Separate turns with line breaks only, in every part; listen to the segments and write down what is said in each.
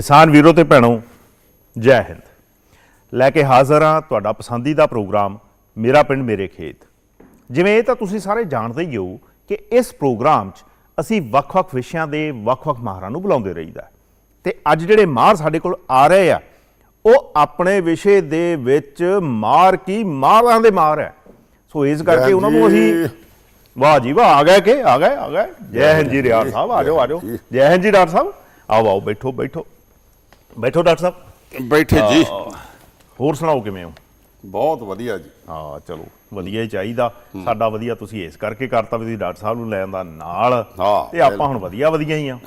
ਕਿਸਾਨ ਵੀਰੋ ਤੇ ਭੈਣੋ ਜੈ ਹਿੰਦ। ਲੈ ਕੇ ਹਾਜ਼ਰ ਹਾਂ ਤੁਹਾਡਾ ਪਸੰਦੀਦਾ ਪ੍ਰੋਗਰਾਮ ਮੇਰਾ ਪਿੰਡ ਮੇਰੇ ਖੇਤ। ਜਿਵੇਂ ਇਹ ਤਾਂ ਤੁਸੀਂ ਸਾਰੇ ਜਾਣਦੇ ਹੀ ਹੋ ਕਿ ਇਸ ਪ੍ਰੋਗਰਾਮ 'ਚ ਅਸੀਂ ਵੱਖ-ਵੱਖ ਵਿਸ਼ਿਆਂ ਦੇ ਵੱਖ-ਵੱਖ ਮਾਹਰਾਂ ਨੂੰ ਬੁਲਾਉਂਦੇ ਰਹੀਦਾ। ਤੇ ਅੱਜ ਜਿਹੜੇ ਮਾਹਰ ਸਾਡੇ ਕੋਲ ਆ ਰਹੇ ਆ ਉਹ ਆਪਣੇ ਵਿਸ਼ੇ ਦੇ ਵਿੱਚ ਮਾਰ ਕੀ ਮਾਹਰਾਂ ਦੇ ਮਾਹਰ ਹੈ। ਸੋ ਇਸ ਕਰਕੇ ਉਹਨਾਂ ਨੂੰ ਅਸੀਂ ਵਾਹ ਜੀ ਵਾਹ ਆ ਗਏ ਕਿ? ਆ ਗਏ ਆ ਗਏ। ਜੈ ਹਿੰਦ ਜੀ ਰਿਆੜ ਸਾਹਿਬ ਆ ਜਾਓ ਆ ਜਾਓ। ਜੈ ਹਿੰਦ ਜੀ ਡਾਕਟਰ ਸਾਹਿਬ। ਆਓ ਆਓ ਬੈਠੋ ਬੈਠੋ। ਬੈਠੋ ਡਾਕਟਰ ਸਾਹਿਬ।
ਬੈਠੇ ਜੀ।
ਹੋਰ ਸੁਣਾਓ ਕਿਵੇਂ ਹੋ?
ਬਹੁਤ ਵਧੀਆ ਜੀ।
ਹਾਂ ਚਲੋ ਵਧੀਆ ਹੀ ਚਾਹੀਦਾ। ਸਾਡਾ ਵਧੀਆ ਤੁਸੀਂ ਇਸ ਕਰਕੇ ਕਰਤਾ ਵੀ ਤੁਸੀਂ ਡਾਕਟਰ ਸਾਹਿਬ ਨੂੰ ਲੈ ਆਂਦਾ ਨਾਲ।
ਹਾਂ,
ਤੇ ਆਪਾਂ ਹੁਣ ਵਧੀਆ ਵਧੀਆ ਹੀ ਆ।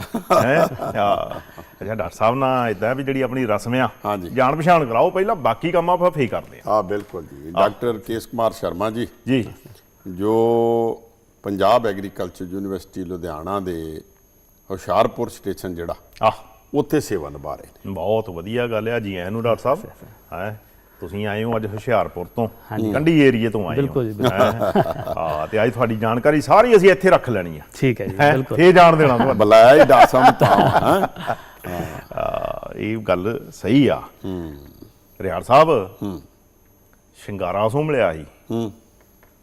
ਹੈ? ਅੱਛਾ ਡਾਕਟਰ ਸਾਹਿਬ ਨਾਲ ਇਦਾਂ ਵੀ ਜਿਹੜੀ ਆਪਣੀ ਰਸਮ ਆ
ਹਾਂਜੀ।
ਜਾਣ ਪਛਾਣ ਕਰਾਓ। ਪਹਿਲਾਂ ਬਾਕੀ ਕੰਮ ਆਪਾਂ ਫੇਰ ਕਰਦੇ ਆ।
ਹਾਂ ਬਿਲਕੁਲ ਜੀ। Doctor case Kumar Sharma ji.
ਜੀ।
ਜੋ ਪੰਜਾਬ ਐਗਰੀਕਲਚਰ ਯੂਨੀਵਰਸਿਟੀ ਲੁਧਿਆਣਾ ਦੇ ਹੁਸ਼ਿਆਰਪੁਰ ਸਟੇਸ਼ਨ ਜਿਹੜਾ
ਆਹ।
ਉੱਥੇ ਸੇਵਾ ਨਿਭਾ ਰਹੇ ਨੇ।
ਬਹੁਤ ਵਧੀਆ ਗੱਲ ਆ ਜੀ ਆਇਆਂ ਨੂੰ ਡਾਕਟਰ ਸਾਹਿਬ? ਹੈ? ਤੁਸੀਂ ਆਏ ਹੋ ਅੱਜ ਹੁਸ਼ਿਆਰਪੁਰ ਤੋਂ ਕੰਢੀ ਏਰੀਏ ਤੋਂ ਆਏ ਹੋ
ਬਿਲਕੁਲ ਜੀ,
ਹੈਂ? ਹਾਂ? ਤੇ ਅੱਜ ਤੁਹਾਡੀ ਜਾਣਕਾਰੀ ਸਾਰੀ ਅਸੀਂ ਇੱਥੇ ਰੱਖ ਲੈਣੀ ਆ।
ਠੀਕ ਹੈ ਜੀ
ਹੈਂ?
ਬਿਲਕੁਲ।
ਫੇਰ ਜਾਣ ਦੇਣਾ ਤੁਹਾਨੂੰ।
ਬੁਲਾਇਆ ਹੀ ਡਾਕਟਰ ਸਾਹਿਬ ਤਾਂ ਹਾਂ?
ਇਹ ਗੱਲ ਸਹੀ ਆ। ਰਿਆੜ ਸਾਹਿਬ ਸ਼ਿੰਗਾਰਾ ਸੋਂ ਮਿਲਿਆ ਸੀ।
ਹੂੰ।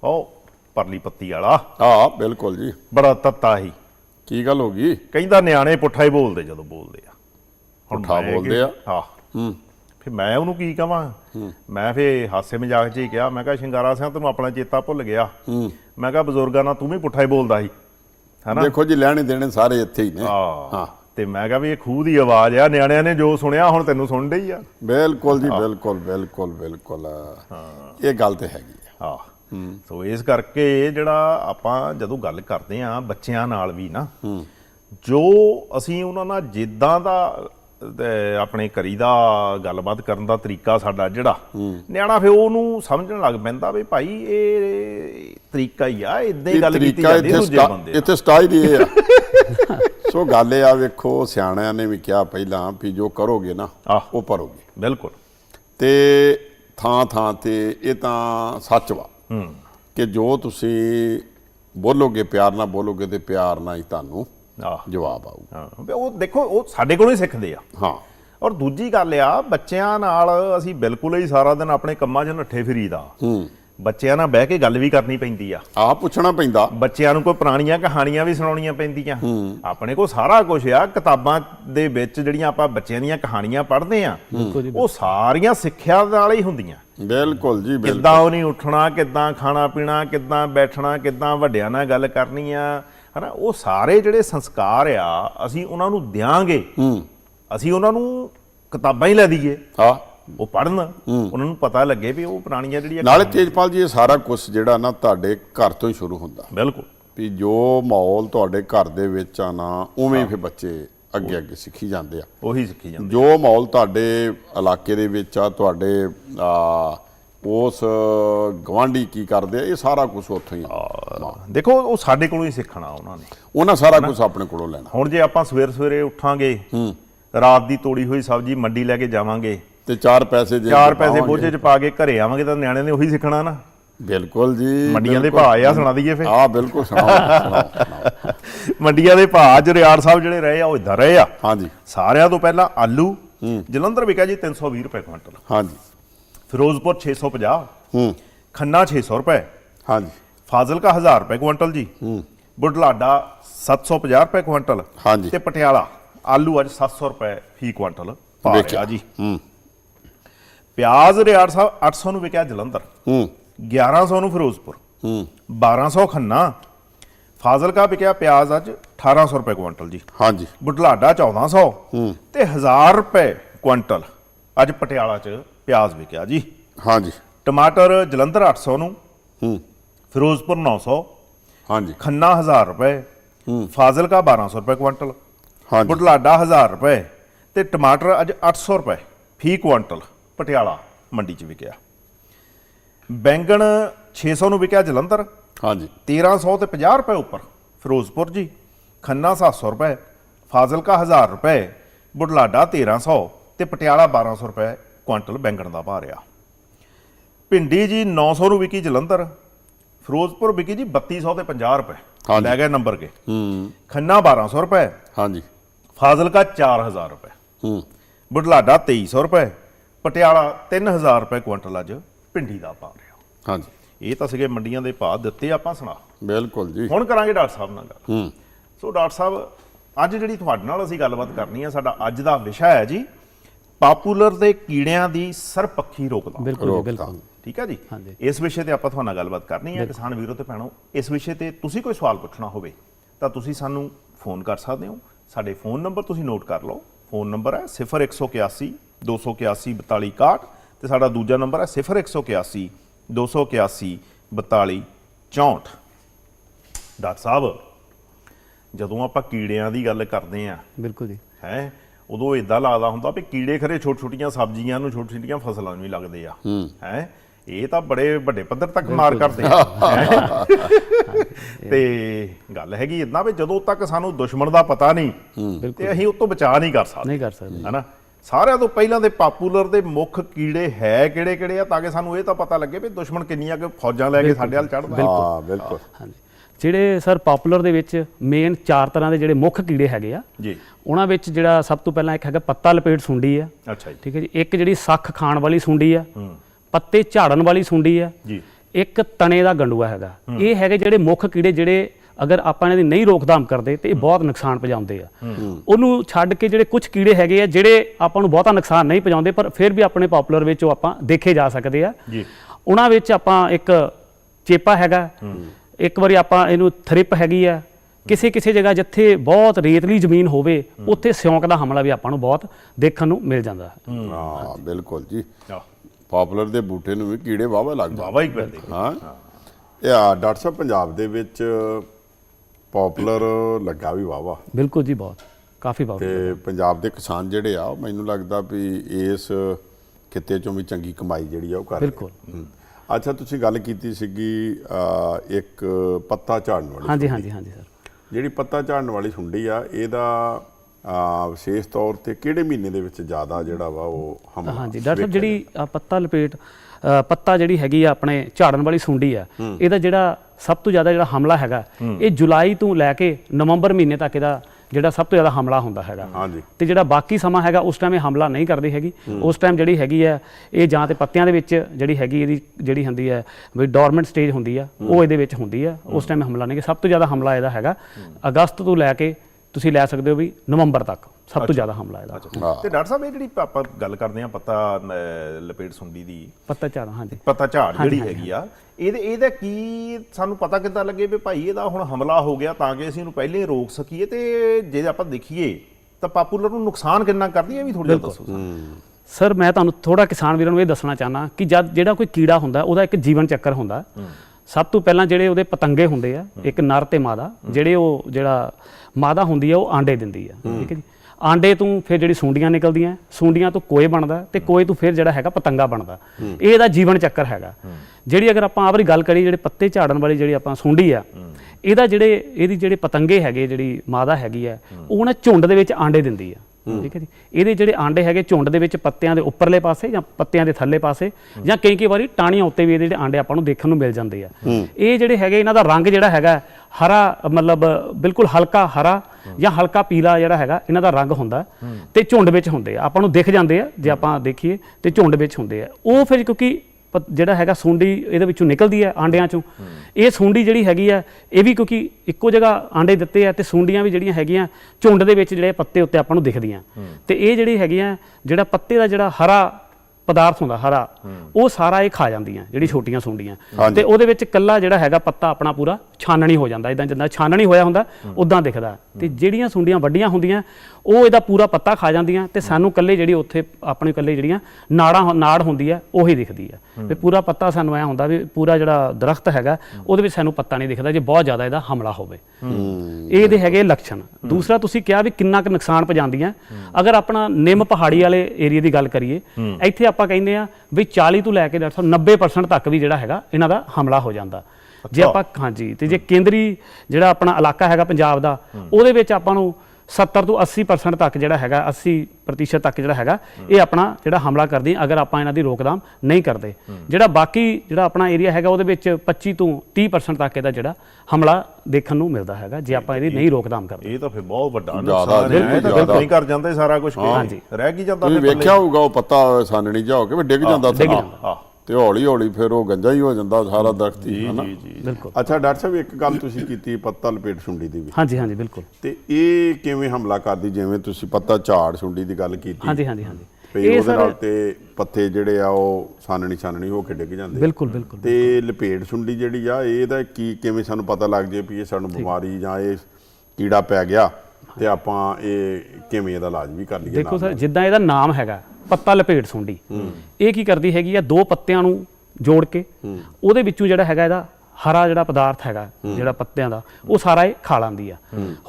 ਉਹ ਪਰਲੀ ਪੱਤੀ ਵਾਲਾ।
ਹਾਂ ਬਿਲਕੁਲ ਜੀ।
ਬੜਾ ਤੱਤਾ ਸੀ।
ਕੀ ਗੱਲ ਹੋ ਗਈ?
ਕਹਿੰਦਾ ਨਿਆਣੇ ਪੁੱਠਾ ਹੀ ਬੋਲਦੇ ਜਦੋਂ ਬੋਲਦੇ ਆ।
ਪੁੱਠਾ ਬੋਲਦੇ ਆ?
ਹਾਂ।
ਹੂੰ।
ਫਿਰ ਮੈਂ ਉਹਨੂੰ ਕੀ ਕਵਾਂ? ਮੈਂ ਫੇ ਹਾਸੇ ਮਜ਼ਾਕ 'ਚ ਹੀ ਕਿਹਾ ਮੈਂ ਕਿਹਾ ਸ਼ਿੰਗਾਰਾ ਸਿੰਘ ਤੈਨੂੰ ਆਪਣਾ ਚੇਤਾ ਭੁੱਲ ਗਿਆ।
ਹੂੰ।
ਮੈਂ ਕਿਹਾ ਬਜ਼ੁਰਗਾਂ ਨਾਲ ਤੂੰ ਵੀ ਪੁੱਠਾ ਹੀ ਬੋਲਦਾ ਸੀ। ਹੈਨਾ?
ਦੇਖੋ ਜੀ ਲੈਣੇ ਦੇਣੇ ਸਾਰੇ ਇੱਥੇ ਹੀ ਨੇ।
ਹਾਂ। ਤੇ ਮੈਂ ਕਿਹਾ ਵੀ ਇਹ ਖੂਹ ਦੀ ਆਵਾਜ਼ ਆ ਨਿਆਣਿਆਂ ਨੇ ਜੋ ਸੁਣਿਆ ਹੁਣ ਤੈਨੂੰ ਸੁਣ ਡਈ ਆ।
ਬਿਲਕੁਲ ਜੀ ਬਿਲਕੁਲ ਬਿਲਕੁਲ ਬਿਲਕੁਲ। ਇਹ ਗੱਲ ਤੇ ਹੈਗੀ ਆ।
ਹਾਂ। ਸੋ ਇਸ ਕਰਕੇ ਜਿਹੜਾ ਆਪਾਂ ਜਦੋਂ ਗੱਲ ਕਰਦੇ ਆ ਬੱਚਿਆਂ ਨਾਲ ਵੀ ਨਾ ਜੋ ਅਸੀਂ ਉਹਨਾਂ ਨਾਲ ਜਿੱਦਾਂ ਦਾ ਤੇ ਆਪਣੇ ਕਰੀਦਾ ਗੱਲਬਾਤ ਕਰਨ ਦਾ ਤਰੀਕਾ ਸਾਡਾ ਜਿਹੜਾ ਨਿਆਣਾ ਫਿਰ ਉਹਨੂੰ ਸਮਝਣ ਲੱਗ ਪੈਂਦਾ ਵੀ ਭਾਈ ਇਹ ਤਰੀਕਾ ਹੀ ਆ ਇਦਾਂ ਹੀ ਗੱਲ ਕੀਤੀ ਜਾਂਦੀ
ਇੱਥੇ
ਦੂਜੇ ਬੰਦੇ।
ਇੱਥੇ ਸਟਾਈਲ ਹੀ ਇਹ ਆ। ਸੋ ਗੱਲ ਇਹ ਆ ਵੇਖੋ ਸਿਆਣਿਆਂ ਨੇ ਵੀ ਕਿਹਾ ਪਹਿਲਾਂ ਵੀ ਜੋ ਕਰੋਗੇ ਨਾ। ਉਹ ਭਰੋਗੇ।
ਬਿਲਕੁਲ।
ਤੇ ਥਾਂ ਥਾਂ ਤੇ ਇਹ ਤਾਂ ਸੱਚ ਵਾ ਕਿ ਜੋ ਤੁਸੀਂ ਬੋਲੋਗੇ ਪਿਆਰ ਨਾਲ ਬੋਲੋਗੇ ਤੇ ਪਿਆਰ ਨਾਲ ਹੀ ਤੁਹਾਨੂੰ ਜਵਾਬ ਆਊਗਾ
ਹਾਂ ਉਹ ਦੇਖੋ ਉਹ ਸਾਡੇ ਕੋਲੋਂ ਹੀ ਸਿੱਖਦੇ ਆ।
ਹਾਂ।
ਔਰ ਦੂਜੀ ਗੱਲ ਆ ਬੱਚਿਆਂ ਨਾਲ ਅਸੀਂ ਬਿਲਕੁਲ ਹੀ ਸਾਰਾ ਦਿਨ ਆਪਣੇ ਕੰਮਾਂ 'ਚ ਨੱਠੇ ਫਿਰੀਦਾ।
ਹੂੰ।
ਬੱਚਿਆਂ ਨਾਲ ਬਹਿ ਕੇ ਗੱਲ ਵੀ ਕਰਨੀ ਪੈਂਦੀ ਆ।
ਆ ਪੁੱਛਣਾ ਪੈਂਦਾ।
ਬੱਚਿਆਂ ਨੂੰ ਕੋਈ ਪੁਰਾਣੀਆਂ ਕਹਾਣੀਆਂ ਵੀ ਸੁਣਾਉਣੀਆਂ ਪੈਂਦੀਆਂ। ਆਪਣੇ ਕੋਲ ਸਾਰਾ ਕੁਝ ਆ ਕਿਤਾਬਾਂ ਦੇ ਵਿੱਚ ਜਿਹੜੀਆਂ ਆਪਾਂ ਬੱਚਿਆਂ ਦੀਆਂ ਕਹਾਣੀਆਂ ਪੜ੍ਹਦੇ ਆ ਉਹ ਸਾਰੀਆਂ ਸਿੱਖਿਆ ਨਾਲ ਹੀ ਹੁੰਦੀਆਂ।
ਬਿਲਕੁਲ ਜੀ ਬਿਲਕੁਲ।
ਕਿੱਦਾਂ ਉਹ ਨਹੀਂ ਉੱਠਣਾ ਕਿੱਦਾਂ ਖਾਣਾ ਪੀਣਾ ਕਿੱਦਾਂ ਬੈਠਣਾ ਕਿੱਦਾਂ ਵੱਡਿਆਂ ਨਾਲ ਗੱਲ ਕਰਨੀ ਆ ਹਨਾ ਉਹ ਸਾਰੇ ਜਿਹੜੇ ਸੰਸਕਾਰ ਆ ਅਸੀਂ ਉਹਨਾਂ ਨੂੰ ਦਿਆਂਗੇ।
ਹੂੰ।
ਅਸੀਂ ਉਹਨਾਂ ਨੂੰ ਕਿਤਾਬਾਂ ਹੀ ਲੈ ਦਈਏ।
ਹਾਂ।
ਉਹ ਪੜਨ ਉਹਨਾਂ ਨੂੰ ਪਤਾ ਲੱਗੇ ਵੀ ਉਹ ਪੁਰਾਣੀਆਂ ਜਿਹੜੀਆਂ
ਨਾਲੇ ਤੇਜਪਾਲ ਜੀ ਇਹ ਸਾਰਾ ਕੁਝ ਜਿਹੜਾ ਨਾ ਤੁਹਾਡੇ ਘਰ ਤੋਂ ਹੀ ਸ਼ੁਰੂ ਹੁੰਦਾ।
ਬਿਲਕੁਲ।
ਵੀ ਜੋ ਮਾਹੌਲ ਤੁਹਾਡੇ ਘਰ ਦੇ ਵਿੱਚ ਆ ਨਾ ਉਵੇਂ ਫਿਰ ਬੱਚੇ ਅੱਗੇ ਅੱਗੇ ਸਿੱਖੀ ਜਾਂਦੇ ਆ।
ਉਹੀ ਸਿੱਖੀ ਜਾਂਦੇ
ਜੋ ਮਾਹੌਲ ਤੁਹਾਡੇ ਇਲਾਕੇ ਦੇ ਵਿੱਚ ਆ ਤੁਹਾਡੇ ਆ, ਉਸ ਗਵਾਂਢੀ ਕੀ ਕਰਦੇ ਆ ਇਹ ਸਾਰਾ ਕੁਝ ਉੱਥੋਂ ਹੀ ਆ।
ਦੇਖੋ ਉਹ ਸਾਡੇ ਕੋਲੋਂ ਹੀ ਸਿੱਖਣਾ ਉਹਨਾਂ ਨੇ।
ਉਹਨਾਂ ਸਾਰਾ ਕੁਝ ਆਪਣੇ ਕੋਲੋਂ ਲੈਣਾ।
ਹੁਣ ਜੇ ਆਪਾਂ ਸਵੇਰ ਸਵੇਰੇ ਉੱਠਾਂਗੇ ਰਾਤ ਦੀ ਤੋੜੀ ਹੋਈ ਸਬਜ਼ੀ ਮੰਡੀ ਲੈ ਕੇ ਜਾਵਾਂਗੇ
ਤੇ ਚਾਰ ਪੈਸੇ ਜੇ
ਚਾਰ ਪੈਸੇ। ਬੋਝੇ 'ਚ ਪਾ ਕੇ ਘਰੇ ਆਵਾਂਗੇ ਤਾਂ ਨਿਆਣੇ ਨੇ ਉਹੀ ਸਿੱਖਣਾ ਨਾ।
ਬਿਲਕੁਲ ਜੀ
ਮੰਡੀਆਂ ਦੇ। ਭਾਅ ਆ ਸੁਣਾ ਦਈਏ ਫਿਰ।
ਹਾਂ ਬਿਲਕੁਲ ਸੁਣਾਓ।
ਮੰਡੀਆਂ ਦੇ ਭਾਅ ਅੱਜ ਰਿਆੜ ਸਾਹਿਬ ਜਿਹੜੇ ਰਹੇ ਆ ਉਹ ਇਦਾਂ ਰਹੇ ਆ।
ਹਾਂਜੀ।
ਸਾਰਿਆਂ ਤੋਂ ਪਹਿਲਾਂ ਆਲੂ ਜਲੰਧਰ ਵਿਕਿਆ ਜੀ 320 ਰੁਪਏ ਕੁਇੰਟਲ।
ਹਾਂਜੀ।
ਫਿਰੋਜ਼ਪੁਰ 650
ਹੂੰ।
ਖੰਨਾ 600 ਰੁਪਏ।
ਹਾਂਜੀ।
ਫਾਜ਼ਿਲਕਾ 1000 ਰੁਪਏ ਕੁਇੰਟਲ ਜੀ। ਬੁਢਲਾਡਾ 750 ਰੁਪਏ ਕੁਇੰਟਲ।
ਹਾਂਜੀ।
ਤੇ ਪਟਿਆਲਾ ਆਲੂ ਅੱਜ 700 ਰੁਪਏ ਫੀ ਕੁਇੰਟਲ ਪਾ। ਰਿਹਾ ਜੀ।
ਹੂੰ।
ਪਿਆਜ਼ ਰਿਆੜ ਸਾਹਿਬ 800 ਨੂੰ ਵਿਕਿਆ ਜਲੰਧਰ।
ਹੂੰ।
1100 ਨੂੰ ਫਿਰੋਜ਼ਪੁਰ।
ਹੂੰ।
1200 ਖੰਨਾ। ਫਾਜ਼ਿਲਕਾ ਵਿਕਿਆ ਪਿਆਜ਼ ਅੱਜ 1800 ਰੁਪਏ ਕੁਇੰਟਲ ਜੀ।
ਹਾਂਜੀ।
ਬੁਢਲਾਡਾ 1400 ਤੇ 1000 ਰੁਪਏ ਕੁਇੰਟਲ ਅੱਜ ਪਟਿਆਲਾ 'ਚ ਪਿਆਜ਼ ਵਿਕਿਆ ਜੀ।
ਹਾਂਜੀ।
ਟਮਾਟਰ ਜਲੰਧਰ 800 ਨੂੰ
ਹੂੰ।
ਫਿਰੋਜ਼ਪੁਰ 900
ਹਾਂਜੀ।
ਖੰਨਾ 1000 ਰੁਪਏ ਫਾਜ਼ਿਲਕਾ 1200 ਰੁਪਏ ਕੁਇੰਟਲ
ਹਾਂਜੀ।
ਬੁਢਲਾਡਾ 1000 ਰੁਪਏ ਤੇ ਟਮਾਟਰ ਅੱਜ 800 ਰੁਪਏ ਫੀ ਕੁਇੰਟਲ ਪਟਿਆਲਾ ਮੰਡੀ 'ਚ ਵਿਕਿਆ। ਬੈਂਗਣ 600 ਨੂੰ ਵਿਕਿਆ ਜਲੰਧਰ
ਹਾਂਜੀ।
1300 ਤੇ 50 ਰੁਪਏ ਉੱਪਰ ਫਿਰੋਜ਼ਪੁਰ ਜੀ ਖੰਨਾ 700 ਰੁਪਏ ਫਾਜ਼ਿਲਕਾ 1000 ਰੁਪਏ ਬੁਢਲਾਡਾ 1300 ਤੇ ਪਟਿਆਲਾ 1200 ਰੁਪਏ ਕੁਇੰਟਲ ਬੈਂਗਣ ਦਾ ਭਾਅ ਰਿਹਾ। ਭਿੰਡੀ ਜੀ 900 ਨੂੰ ਵਿਕੀ ਜਲੰਧਰ ਫਿਰੋਜ਼ਪੁਰ ਵਿਕੀ ਜੀ 3200 ਤੇ 50 ਰੁਪਏ। ਲੈ ਗਏ ਨੰਬਰ ਕੇ।
ਹੂੰ।
ਖੰਨਾ 1200 ਰੁਪਏ।
ਹਾਂਜੀ।
ਫਾਜ਼ਿਲਕਾ 4000 ਰੁਪਏ।
ਹੂੰ।
ਬੁਢਲਾਡਾ 2300 ਰੁਪਏ। ਪਟਿਆਲਾ 3000 ਰੁਪਏ ਕੁਇੰਟਲ ਅੱਜ ਭਿੰਡੀ ਦਾ ਪਾ ਰਿਹਾ।
ਹਾਂਜੀ।
ਇਹ ਤਾਂ ਸੀਗੇ ਮੰਡੀਆਂ ਦੇ ਭਾਅ ਦਿੱਤੇ ਆਪਾਂ ਸੁਣਾ।
ਬਿਲਕੁਲ ਜੀ।
ਹੁਣ ਕਰਾਂਗੇ ਡਾਕਟਰ ਸਾਹਿਬ ਨਾਲ ਗੱਲ।
ਹੂੰ।
ਸੋ ਡਾਕਟਰ ਸਾਹਿਬ ਅੱਜ ਜਿਹੜੀ ਤੁਹਾਡੇ ਨਾਲ ਅਸੀਂ ਗੱਲਬਾਤ ਕਰਨੀ ਹੈ ਸਾਡਾ ਅੱਜ ਦਾ ਵਿਸ਼ਾ ਹੈ ਜੀ ਪਾਪੂਲਰ ਦੇ ਕੀੜਿਆਂ ਦੀ ਸਰਪੱਖੀ ਰੋਕਥਾਮ
ਬਿਲਕੁਲ ਜੀ। ਬਿਲਕੁਲ
ਠੀਕ ਹੈ ਜੀ?
ਹਾਂਜੀ।
ਇਸ ਵਿਸ਼ੇ ਤੇ ਆਪਾਂ ਤੁਹਾਡੇ ਨਾਲ ਗੱਲਬਾਤ ਕਰਨੀ ਹੈ ਕਿਸਾਨ ਵੀਰੋ ਤੇ ਭੈਣੋ ਇਸ ਵਿਸ਼ੇ ਤੇ ਤੁਸੀਂ ਕੋਈ ਸਵਾਲ ਪੁੱਛਣਾ ਹੋਵੇ ਤਾਂ ਤੁਸੀਂ ਸਾਨੂੰ ਫੋਨ ਕਰ ਸਕਦੇ ਹੋ। ਸਾਡੇ ਫੋਨ ਨੰਬਰ ਤੁਸੀਂ ਨੋਟ ਕਰ ਲਓ। ਫੋਨ ਨੰਬਰ ਹੈ 0181 281 4261 ਤੇ ਸਾਡਾ ਦੂਜਾ ਨੰਬਰ ਹੈ 0181 281 4264 ਡਾਕਟਰ ਸਾਹਿਬ ਜਦੋਂ ਆਪਾਂ ਕੀੜਿਆਂ ਦੀ ਗੱਲ ਕਰਦੇ ਆਂ
ਬਿਲਕੁਲ ਜੀ।
ਹੈ ਉਦੋਂ ਇਦਾਂ ਲੱਗਦਾ ਹੁੰਦਾ ਵੀ ਕੀੜੇ ਖਰੇ ਛੋਟ ਛੋਟੀਆਂ ਸਬਜ਼ੀਆਂ ਨੂੰ ਛੋਟ ਛੋਟੀਆਂ ਫਸਲਾਂ ਨੂੰ ਵੀ ਲੱਗਦੇ ਆ। ਹੈ। ਇਹ ਤਾਂ ਬੜੇ ਵੱਡੇ ਪੱਧਰ ਤੱਕ ਮਾਰ ਕਰਦੇ ਆ। ਹੈਂ। ਤੇ ਗੱਲ ਹੈਗੀ ਇਦਾਂ ਵੀ ਜਦੋਂ ਤੱਕ ਸਾਨੂੰ ਦੁਸ਼ਮਣ ਦਾ ਪਤਾ ਨਹੀਂ ਤੇ ਅਸੀਂ ਉਹ ਤੋਂ ਬਚਾ ਨਹੀਂ ਕਰ ਸਕਦੇ।
ਨਹੀਂ ਕਰ ਸਕਦੇ।
ਹਨਾ? ਸਾਰਿਆਂ ਤੋਂ ਪਹਿਲਾਂ ਦੇ ਪਾਪੂਲਰ ਦੇ ਮੁੱਖ ਕੀੜੇ ਹੈ ਕਿਹੜੇ ਕਿਹੜੇ ਆ ਤਾਂ ਕਿ ਸਾਨੂੰ ਇਹ ਤਾਂ ਪਤਾ ਲੱਗੇ ਵੀ ਦੁਸ਼ਮਣ ਕਿੰਨੀਆਂ ਕਿ ਫੌਜਾਂ ਲੈ ਕੇ ਸਾਡੇ ਵੱਲ ਚੜਦਾ
ਹਾਂ ਬਿਲਕੁਲ।
ਹਾਂਜੀ। ਜਿਹੜੇ ਸਰ ਪਪੂਲਰ ਦੇ ਵਿੱਚ ਮੇਨ ਚਾਰ ਤਰ੍ਹਾਂ ਦੇ ਜਿਹੜੇ ਮੁੱਖ ਕੀੜੇ ਹੈਗੇ ਆ
ਜੀ।
ਉਹਨਾਂ ਵਿੱਚ ਜਿਹੜਾ ਸਭ ਤੋਂ ਪਹਿਲਾਂ ਇੱਕ ਹੈਗਾ ਪੱਤਾ ਲਪੇਟ ਸੁੰਡੀ ਆ।
ਅੱਛਾ ਜੀ।
ਠੀਕ ਹੈ ਜੀ ਇੱਕ ਜਿਹੜੀ ਸੱਖ ਖਾਣ ਵਾਲੀ ਸੁੰਡੀ ਆ ਪੱਤੇ ਝਾੜਨ ਵਾਲੀ ਸੁੰਡੀ ਆ
ਜੀ।
ਇੱਕ ਤਣੇ ਦਾ ਗੰਡੂਆ ਹੈਗਾ। ਇਹ ਹੈਗੇ ਜਿਹੜੇ ਮੁੱਖ ਕੀੜੇ ਜਿਹੜੇ ਅਗਰ ਆਪਾਂ ਇਹਨਾਂ ਦੀ ਨਹੀਂ ਰੋਕਥਾਮ ਕਰਦੇ ਤੇ ਇਹ ਬਹੁਤ ਨੁਕਸਾਨ ਪਹੁੰਚਾਉਂਦੇ ਆ। ਉਹਨੂੰ ਛੱਡ ਕੇ ਜਿਹੜੇ ਕੁਝ ਕੀੜੇ ਹੈਗੇ ਆ ਜਿਹੜੇ ਆਪਾਂ ਨੂੰ ਬਹੁਤਾ ਨੁਕਸਾਨ ਨਹੀਂ ਪਹੁੰਚਾਉਂਦੇ ਪਰ ਫਿਰ ਵੀ ਆਪਣੇ ਪਪੂਲਰ ਵਿੱਚ ਉਹ ਆਪਾਂ ਦੇਖੇ ਜਾ ਸਕਦੇ ਆ।
ਜੀ।
ਉਹਨਾਂ ਵਿੱਚ ਆਪਾਂ ਇੱਕ ਚੇਪਾ ਹੈਗਾ। ਇੱਕ ਵਾਰੀ ਆਪਾਂ ਇਹਨੂੰ ਥ੍ਰਿਪ ਹੈਗੀ ਆ ਕਿਸੇ ਕਿਸੇ ਜਗ੍ਹਾ ਜਿੱਥੇ ਬਹੁਤ ਰੇਤਲੀ ਜ਼ਮੀਨ ਹੋਵੇ ਉੱਥੇ ਸਿਉਂਕ ਦਾ ਹਮਲਾ ਵੀ ਆਪਾਂ ਨੂੰ ਬਹੁਤ ਦੇਖਣ ਨੂੰ ਮਿਲ ਜਾਂਦਾ ਹੈ।
ਹਾਂ। ਬਿਲਕੁਲ ਜੀ। ਪਪੂਲਰ ਦੇ ਬੂਟੇ ਨੂੰ ਵੀ ਕੀੜੇ ਵਾਵਾ ਲੱਗਦੇ।
ਵਾਹਵਾ ਹੀ ਪੈਂਦੇ।
ਹਾਂ। ਇਹ ਆ ਡਾਕਟਰ ਸਾਹਿਬ ਪੰਜਾਬ ਦੇ ਵਿੱਚ ਪਪੂਲਰ ਲੱਗਾ ਵੀ ਵਾਵਾ
ਬਿਲਕੁਲ ਜੀ ਬਹੁਤ। ਕਾਫੀ ਬਹੁਤ
ਤੇ ਪੰਜਾਬ ਦੇ ਕਿਸਾਨ ਜਿਹੜੇ ਆ ਮੈਨੂੰ ਲੱਗਦਾ ਵੀ ਇਸ ਕਿੱਤੇ ਚੋਂ ਵੀ ਚੰਗੀ ਕਮਾਈ ਜਿਹੜੀ ਆ ਉਹ ਕਰ ਰਹੇ।
ਬਿਲਕੁਲ।
ਅੱਛਾ ਤੁਸੀਂ ਗੱਲ ਕੀਤੀ ਸੀਗੀ ਇੱਕ ਪੱਤਾ ਝਾੜਨ ਵਾਲੀ
ਹਾਂਜੀ ਹਾਂਜੀ ਹਾਂਜੀ ਸਰ।
ਜਿਹੜੀ ਪੱਤਾ ਝਾੜਨ ਵਾਲੀ ਸੁੰਡੀ ਆ ਇਹਦਾ ਵਿਸ਼ੇਸ਼ ਤੌਰ ਤੇ ਕਿਹੜੇ ਮਹੀਨੇ ਦੇ ਵਿੱਚ ਜ਼ਿਆਦਾ ਜਿਹੜਾ ਵਾ ਉਹ ਹਮਲਾ
ਹਾਂਜੀ ਡਾਕਟਰ ਸਾਹਿਬ ਜਿਹੜੀ ਪੱਤਾ ਲਪੇਟ ਪੱਤਾ ਜਿਹੜੀ ਹੈਗੀ ਆ ਆਪਣੇ ਝਾੜਨ ਵਾਲੀ ਸੁੰਡੀ ਆ ਇਹਦਾ ਜਿਹੜਾ ਸਭ ਤੋਂ ਜ਼ਿਆਦਾ ਜਿਹੜਾ ਹਮਲਾ ਹੈਗਾ ਇਹ ਜੁਲਾਈ ਤੋਂ ਲੈ ਕੇ ਨਵੰਬਰ ਮਹੀਨੇ ਤੱਕ ਇਹਦਾ ਜਿਹੜਾ ਸਭ ਤੋਂ ਜ਼ਿਆਦਾ ਹਮਲਾ ਹੁੰਦਾ ਹੈਗਾ।
ਹਾਂਜੀ।
ਤੇ ਜਿਹੜਾ ਬਾਕੀ ਸਮਾਂ ਹੈਗਾ ਉਸ ਟਾਈਮ ਇਹ ਹਮਲਾ ਨਹੀਂ ਕਰਦੀ ਹੈਗੀ। ਉਸ ਟਾਈਮ ਜਿਹੜੀ ਹੈਗੀ ਹੈ ਇਹ ਜਾਂ ਤੇ ਪੱਤਿਆਂ ਦੇ ਵਿੱਚ ਜਿਹੜੀ ਹੈਗੀ ਇਹਦੀ ਜਿਹੜੀ ਹੁੰਦੀ ਹੈ ਵੀ ਡੋਰਮੈਂਟ ਸਟੇਜ ਹੁੰਦੀ ਆ ਉਹ ਇਹਦੇ ਵਿੱਚ ਹੁੰਦੀ ਆ ਉਸ ਟਾਈਮ ਹਮਲਾ ਨਹੀਂ ਸਭ ਤੋਂ ਜ਼ਿਆਦਾ ਹਮਲਾ ਇਹਦਾ ਹੈਗਾ। ਅਗਸਤ ਤੋਂ ਲੈ ਕੇ ਤੁਸੀਂ ਲੈ ਸਕਦੇ ਹੋ ਵੀ ਨਵੰਬਰ ਤੱਕ। ਸਭ ਤੋਂ ਜ਼ਿਆਦਾ ਹਮਲਾ ਇਹਦਾ।
ਤੇ ਡਾਕਟਰ ਸਾਹਿਬ ਇਹ ਜਿਹੜੀ ਆਪਾਂ ਗੱਲ ਕਰਦੇ ਆ ਪਤਾ ਲਪੇਟ ਸੁੰਡੀ ਦੀ।
ਪੱਤਾ ਝਾੜਨ ਹਾਂਜੀ।
ਪਤਾ ਝਾੜ ਜਿਹੜੀ ਹੈਗੀ ਆ ਇਹਦੇ ਇਹਦਾ ਕੀ ਸਾਨੂੰ ਪਤਾ ਕਿੱਦਾਂ ਲੱਗੇ ਵੀ ਭਾਈ ਇਹਦਾ ਹੁਣ ਹਮਲਾ ਹੋ ਗਿਆ ਤਾਂ ਕਿ ਅਸੀਂ ਇਹਨੂੰ ਪਹਿਲੇ ਰੋਕ ਸਕੀਏ ਤੇ ਜੇ ਆਪਾਂ ਦੇਖੀਏ ਤਾਂ ਪਾਪੂਲਰ ਨੂੰ ਨੁਕਸਾਨ ਕਿੰਨਾ ਕਰਦੀ ਹੈ ਇਹ ਵੀ ਥੋੜਾ ਜਿਹਾ ਦੱਸੋ।
ਸਰ ਮੈਂ ਤੁਹਾਨੂੰ ਥੋੜਾ ਕਿਸਾਨ ਵੀਰਾਂ ਨੂੰ ਇਹ ਦੱਸਣਾ ਚਾਹਨਾ ਕਿ ਜਦ ਜਿਹੜਾ ਕੋਈ ਕੀੜਾ ਹੁੰਦਾ ਉਹਦਾ ਇੱਕ ਜੀਵਨ ਚੱਕਰ ਹੁੰਦਾ। ਸਭ ਤੋਂ ਪਹਿਲਾਂ ਜਿਹੜੇ ਉਹਦੇ ਪਤੰਗੇ ਹੁੰਦੇ ਆ ਇੱਕ ਨਰ ਤੇ ਮਾਦਾ ਜਿਹੜੇ ਉਹ ਜਿਹੜਾ ਮਾਦਾ ਹੁੰਦੀ ਆ ਉਹ ਆਂਡੇ ਦਿੰਦੀ ਆ। ਠੀਕ ਹੈ ਜੀ? ਆਂਡੇ ਤੋਂ ਫਿਰ ਜਿਹੜੀ ਸੁੰਡੀਆਂ ਨਿਕਲਦੀਆਂ ਸੁੰਡੀਆਂ ਤੋਂ ਕੋਏ ਬਣਦਾ ਤੇ ਕੋਏ ਤੋਂ ਫਿਰ ਜਿਹੜਾ ਹੈਗਾ ਪਤੰਗਾ ਬਣਦਾ। ਇਹ ਇਹਦਾ ਜੀਵਨ ਚੱਕਰ ਹੈਗਾ। ਜਿਹੜੀ ਅਗਰ ਆਪਾਂ ਆਪਰੀ ਗੱਲ ਕਰੀਏ ਜਿਹੜੇ ਪੱਤੇ ਝਾੜਨ ਵਾਲੀ ਜਿਹੜੀ ਆਪਾਂ ਸੁੰਡੀ ਆ ਇਹਦਾ ਜਿਹੜੇ ਇਹਦੀ ਜਿਹੜੇ ਪਤੰਗੇ ਹੈਗੇ ਜਿਹੜੀ ਮਾਦਾ ਹੈਗੀ ਆ ਉਹ ਨਾ ਝੁੰਡ ਦੇ ਵਿੱਚ ਆਂਡੇ ਦਿੰਦੀ ਆ। ਠੀਕ ਹੈ ਜੀ। ਇਹਦੇ ਜਿਹੜੇ ਆਂਡੇ ਹੈਗੇ ਝੁੰਡ ਦੇ ਵਿੱਚ ਪੱਤਿਆਂ ਦੇ ਉੱਪਰਲੇ ਪਾਸੇ ਜਾਂ ਪੱਤਿਆਂ ਦੇ ਥੱਲੇ ਪਾਸੇ ਜਾਂ ਕਈ ਕਈ ਵਾਰੀ ਟਾਹਣੀਆਂ ਉੱਤੇ ਵੀ ਇਹਦੇ ਜਿਹੜੇ ਆਂਡੇ ਆਪਾਂ ਨੂੰ ਦੇਖਣ ਨੂੰ ਮਿਲ ਜਾਂਦੇ ਆ। ਇਹ ਜਿਹੜੇ ਹੈਗੇ ਇਹਨਾਂ ਦਾ ਰੰਗ ਜਿਹੜਾ ਹੈਗਾ ਹਰਾ ਮਤਲਬ ਬਿਲਕੁਲ ਹਲਕਾ ਹਰਾ ਜਾਂ ਹਲਕਾ ਪੀਲਾ ਜਿਹੜਾ ਹੈਗਾ ਇਹਨਾਂ ਦਾ ਰੰਗ ਹੁੰਦਾ। ਤੇ ਝੁੰਡ ਵਿੱਚ ਹੁੰਦੇ ਆ। ਆਪਾਂ ਨੂੰ ਦਿਖ ਜਾਂਦੇ ਆ ਜੇ ਆਪਾਂ ਦੇਖੀਏ ਤੇ ਝੁੰਡ ਵਿੱਚ ਹੁੰਦੇ ਆ। ਉਹ ਫਿਰ ਕਿਉਂਕਿ ਜਿਹੜਾ ਹੈਗਾ ਸੁੰਡੀ ਇਹਦੇ ਵਿੱਚੋਂ ਨਿਕਲਦੀ ਹੈ ਆਂਡਿਆਂ ਚੋਂ। ਇਹ ਸੁੰਡੀ ਜਿਹੜੀ ਹੈਗੀ ਆ ਇਹ ਵੀ ਕਿਉਂਕਿ ਇੱਕੋ ਜਗ੍ਹਾ ਆਂਡੇ ਦਿੱਤੇ ਆ ਤੇ ਸੁੰਡੀਆਂ ਵੀ ਜਿਹੜੀਆਂ ਹੈਗੀਆਂ ਝੁੰਡ ਦੇ ਵਿੱਚ ਜਿਹੜੇ ਪੱਤੇ ਉੱਤੇ ਆਪਾਂ ਨੂੰ ਦਿਖਦੀਆਂ। ਤੇ ਇਹ ਜਿਹੜੀ ਹੈਗੀਆਂ ਜਿਹੜਾ ਪੱਤੇ ਦਾ ਜਿਹੜਾ ਹਰਾ ਪਦਾਰਥ ਹੁੰਦਾ ਹਰਾ ਉਹ ਸਾਰਾ ਇਹ ਖਾ ਜਾਂਦੀਆਂ ਜਿਹੜੀ ਛੋਟੀਆਂ ਸੁੰਡੀਆਂ। ਤੇ ਉਹਦੇ ਵਿੱਚ ਕੱਲਾ ਜਿਹੜਾ ਹੈਗਾ ਪੱਤਾ ਆਪਣਾ ਪੂਰਾ ਛਾਨਣੀ ਹੋ ਜਾਂਦਾ ਇਦਾਂ ਜਿੱਦਾਂ ਛਾਨਣੀ ਹੋਇਆ ਹੁੰਦਾ ਉਦਾਂ ਦਿਖਦਾ। ਤੇ ਜਿਹੜੀਆਂ ਸੁੰਡੀਆਂ ਵੱਡੀਆਂ ਹੁੰਦੀਆਂ ਉਹ ਇਹਦਾ ਪੂਰਾ ਪੱਤਾ ਖਾ ਜਾਂਦੀਆਂ ਤੇ ਸਾਨੂੰ ਕੱਲੇ ਜਿਹੜੀ ਉੱਥੇ ਆਪਣੇ ਕੱਲੇ ਜਿਹੜੀਆਂ ਨਾੜਾਂ ਹੁ- ਨਾੜ ਹੁੰਦੀ ਆ ਉਹੀ ਦਿਖਦੀ ਆ ਤੇ ਪੂਰਾ ਪੱਤਾ ਸਾਨੂੰ ਐ ਹੁੰਦਾ ਵੀ ਪੂਰਾ ਜਿਹੜਾ ਦਰਖਤ ਹੈਗਾ ਉਹਦੇ ਵਿੱਚ ਸਾਨੂੰ ਪੱਤਾ ਨਹੀਂ ਦਿਖਦਾ ਜੇ ਬਹੁਤ ਜ਼ਿਆਦਾ ਇਹਦਾ ਹਮਲਾ ਹੋਵੇ। ਇਹ ਇਹਦੇ ਹੈਗੇ ਲੱਛਣ। ਦੂਸਰਾ ਤੁਸੀਂ ਕਿਹਾ ਵੀ ਕਿੰਨਾ ਕੁ ਨੁਕਸਾਨ ਪਹੁੰਚਾਉਂਦੀਆਂ। ਅਗਰ ਆਪਣਾ ਨਿੰਮ ਪਹਾੜੀ ਵਾਲੇ ਏਰੀਆ ਦੀ ਗੱਲ ਕਰੀਏ ਇੱਥੇ ਆਪਾਂ ਕਹਿੰਦੇ ਆ ਵੀ 40 ਤੋਂ ਲੈ ਕੇ 90% ਤੱਕ ਵੀ ਜਿਹੜਾ ਹੈਗਾ ਇਹਨਾਂ ਦਾ ਹਮਲਾ ਹੋ ਜਾਂਦਾ। ਜੇ ਆਪਾਂ ਹਾਂਜੀ ਤੇ ਜੇ ਕੇਂਦਰੀ ਜਿਹੜਾ ਆਪਣਾ ਇਲਾਕਾ ਹੈਗਾ ਪੰਜਾਬ ਦਾ ਉਹਦੇ ਵਿੱਚ ਆਪਾਂ ਨੂੰ 70 ਤੋਂ 80% ਤੱਕ ਜਿਹੜਾ ਹੈਗਾ 80% ਪ੍ਰਤੀਸ਼ਤ ਤੱਕ ਜਿਹੜਾ ਹੈਗਾ ਇਹ ਆਪਣਾ ਜਿਹੜਾ ਹਮਲਾ ਕਰਦੀ ਅਗਰ ਆਪਾਂ ਇਹਨਾਂ ਦੀ ਰੋਕਥਾਮ ਨਹੀਂ ਕਰਦੇ ਜਿਹੜਾ ਬਾਕੀ ਜਿਹੜਾ ਆਪਣਾ ਏਰੀਆ ਹੈਗਾ ਉਹਦੇ ਵਿੱਚ 25 ਤੋਂ 30% ਤੱਕ ਇਹਦਾ ਜਿਹੜਾ ਹਮਲਾ ਦੇਖਣ ਨੂੰ ਮਿਲਦਾ ਹੈਗਾ ਜੇ ਆਪਾਂ ਇਹਦੀ ਨਹੀਂ ਰੋਕਥਾਮ ਕਰਦੇ
ਇਹ ਤਾਂ ਫਿਰ ਬਹੁਤ ਵੱਡਾ ਨੁਕਸਾਨ ਹੈ ਇਹ ਤਾਂ
ਜ਼ਿਆਦਾ।
ਨਹੀਂ ਕਰ ਜਾਂਦੇ ਸਾਰਾ ਕੁਝ
ਹਾਂਜੀ।
ਰਹਿ ਕੀ ਜਾਂਦਾ ਫਿਰ
ਵੇਖਿਆ ਹੋਊਗਾ ਉਹ ਪੱਤਾ ਸਾਨਣੀ ਜਾ ਹੋ ਕੇ ਵੀ ਡਿੱਗ ਜਾਂਦਾ।
ਜਾਂਦਾ।
ਹਾਂ
ਤੇ ਹੌਲੀ ਹੌਲੀ ਫਿਰ ਉਹ ਗੰਜਾ ਹੀ ਹੋ ਜਾਂਦਾ ਸਾਰਾ ਦਰਖਤ ਹੀ ਹਨਾ?
ਜੀ ਜੀ।
ਬਿਲਕੁਲ।
ਅੱਛਾ ਡਾਕਟਰ ਸਾਹਿਬ ਇੱਕ ਗੱਲ ਤੁਸੀਂ ਕੀਤੀ ਪੱਤਾ ਲਪੇਟ ਸੁੰਡੀ ਦੀ ਵੀ।
ਹਾਂਜੀ ਹਾਂਜੀ ਬਿਲਕੁਲ।
ਤੇ ਇਹ ਕਿਵੇਂ ਹਮਲਾ ਕਰਦੀ ਜਿਵੇਂ ਤੁਸੀਂ ਪੱਤਾ ਝਾੜ ਸੁੰਡੀ ਦੀ ਗੱਲ ਕੀਤੀ?
ਹਾਂਜੀ ਹਾਂਜੀ ਹਾਂਜੀ। ਇਹ
ਉਹਦੇ ਨਾਲ ਤੇ ਪੱਤੇ ਜਿਹੜੇ ਆ ਉਹ ਸਾਨਣੀ ਸਾਨਣੀ ਹੋ ਕੇ ਡਿੱਗ ਜਾਂਦੇ
ਬਿਲਕੁਲ ਬਿਲਕੁਲ
ਤੇ ਲਪੇਟ ਸੁੰਡੀ ਜਿਹੜੀ ਆ ਇਹਦਾ ਕੀ ਕਿਵੇਂ ਸਾਨੂੰ ਪਤਾ ਲੱਗ ਜੇ ਵੀ ਇਹ ਸਾਨੂੰ ਬਿਮਾਰੀ ਜਾਂ ਇਹ ਕੀੜਾ ਪੈ ਗਿਆ? ਤੇ ਆਪਾਂ ਇਹ ਕਿਵੇਂ ਇਹਦਾ ਇਲਾਜ ਵੀ ਕਰ ਲਈਏ
ਦੇਖੋ ਸਰ ਜਿੱਦਾਂ ਇਹਦਾ ਨਾਮ ਹੈਗਾ ਪੱਤਾ ਲਪੇਟ ਸੁੰਡੀ। ਇਹ ਕੀ ਕਰਦੀ ਹੈਗੀ ਆ ਦੋ ਪੱਤਿਆਂ ਨੂੰ ਜੋੜ ਕੇ ਉਹਦੇ ਵਿੱਚੋਂ ਜਿਹੜਾ ਹੈਗਾ ਇਹਦਾ ਹਰਾ ਜਿਹੜਾ ਪਦਾਰਥ ਹੈਗਾ ਜਿਹੜਾ ਪੱਤਿਆਂ ਦਾ ਉਹ ਸਾਰਾ ਇਹ ਖਾ ਲੈਂਦੀ ਆ।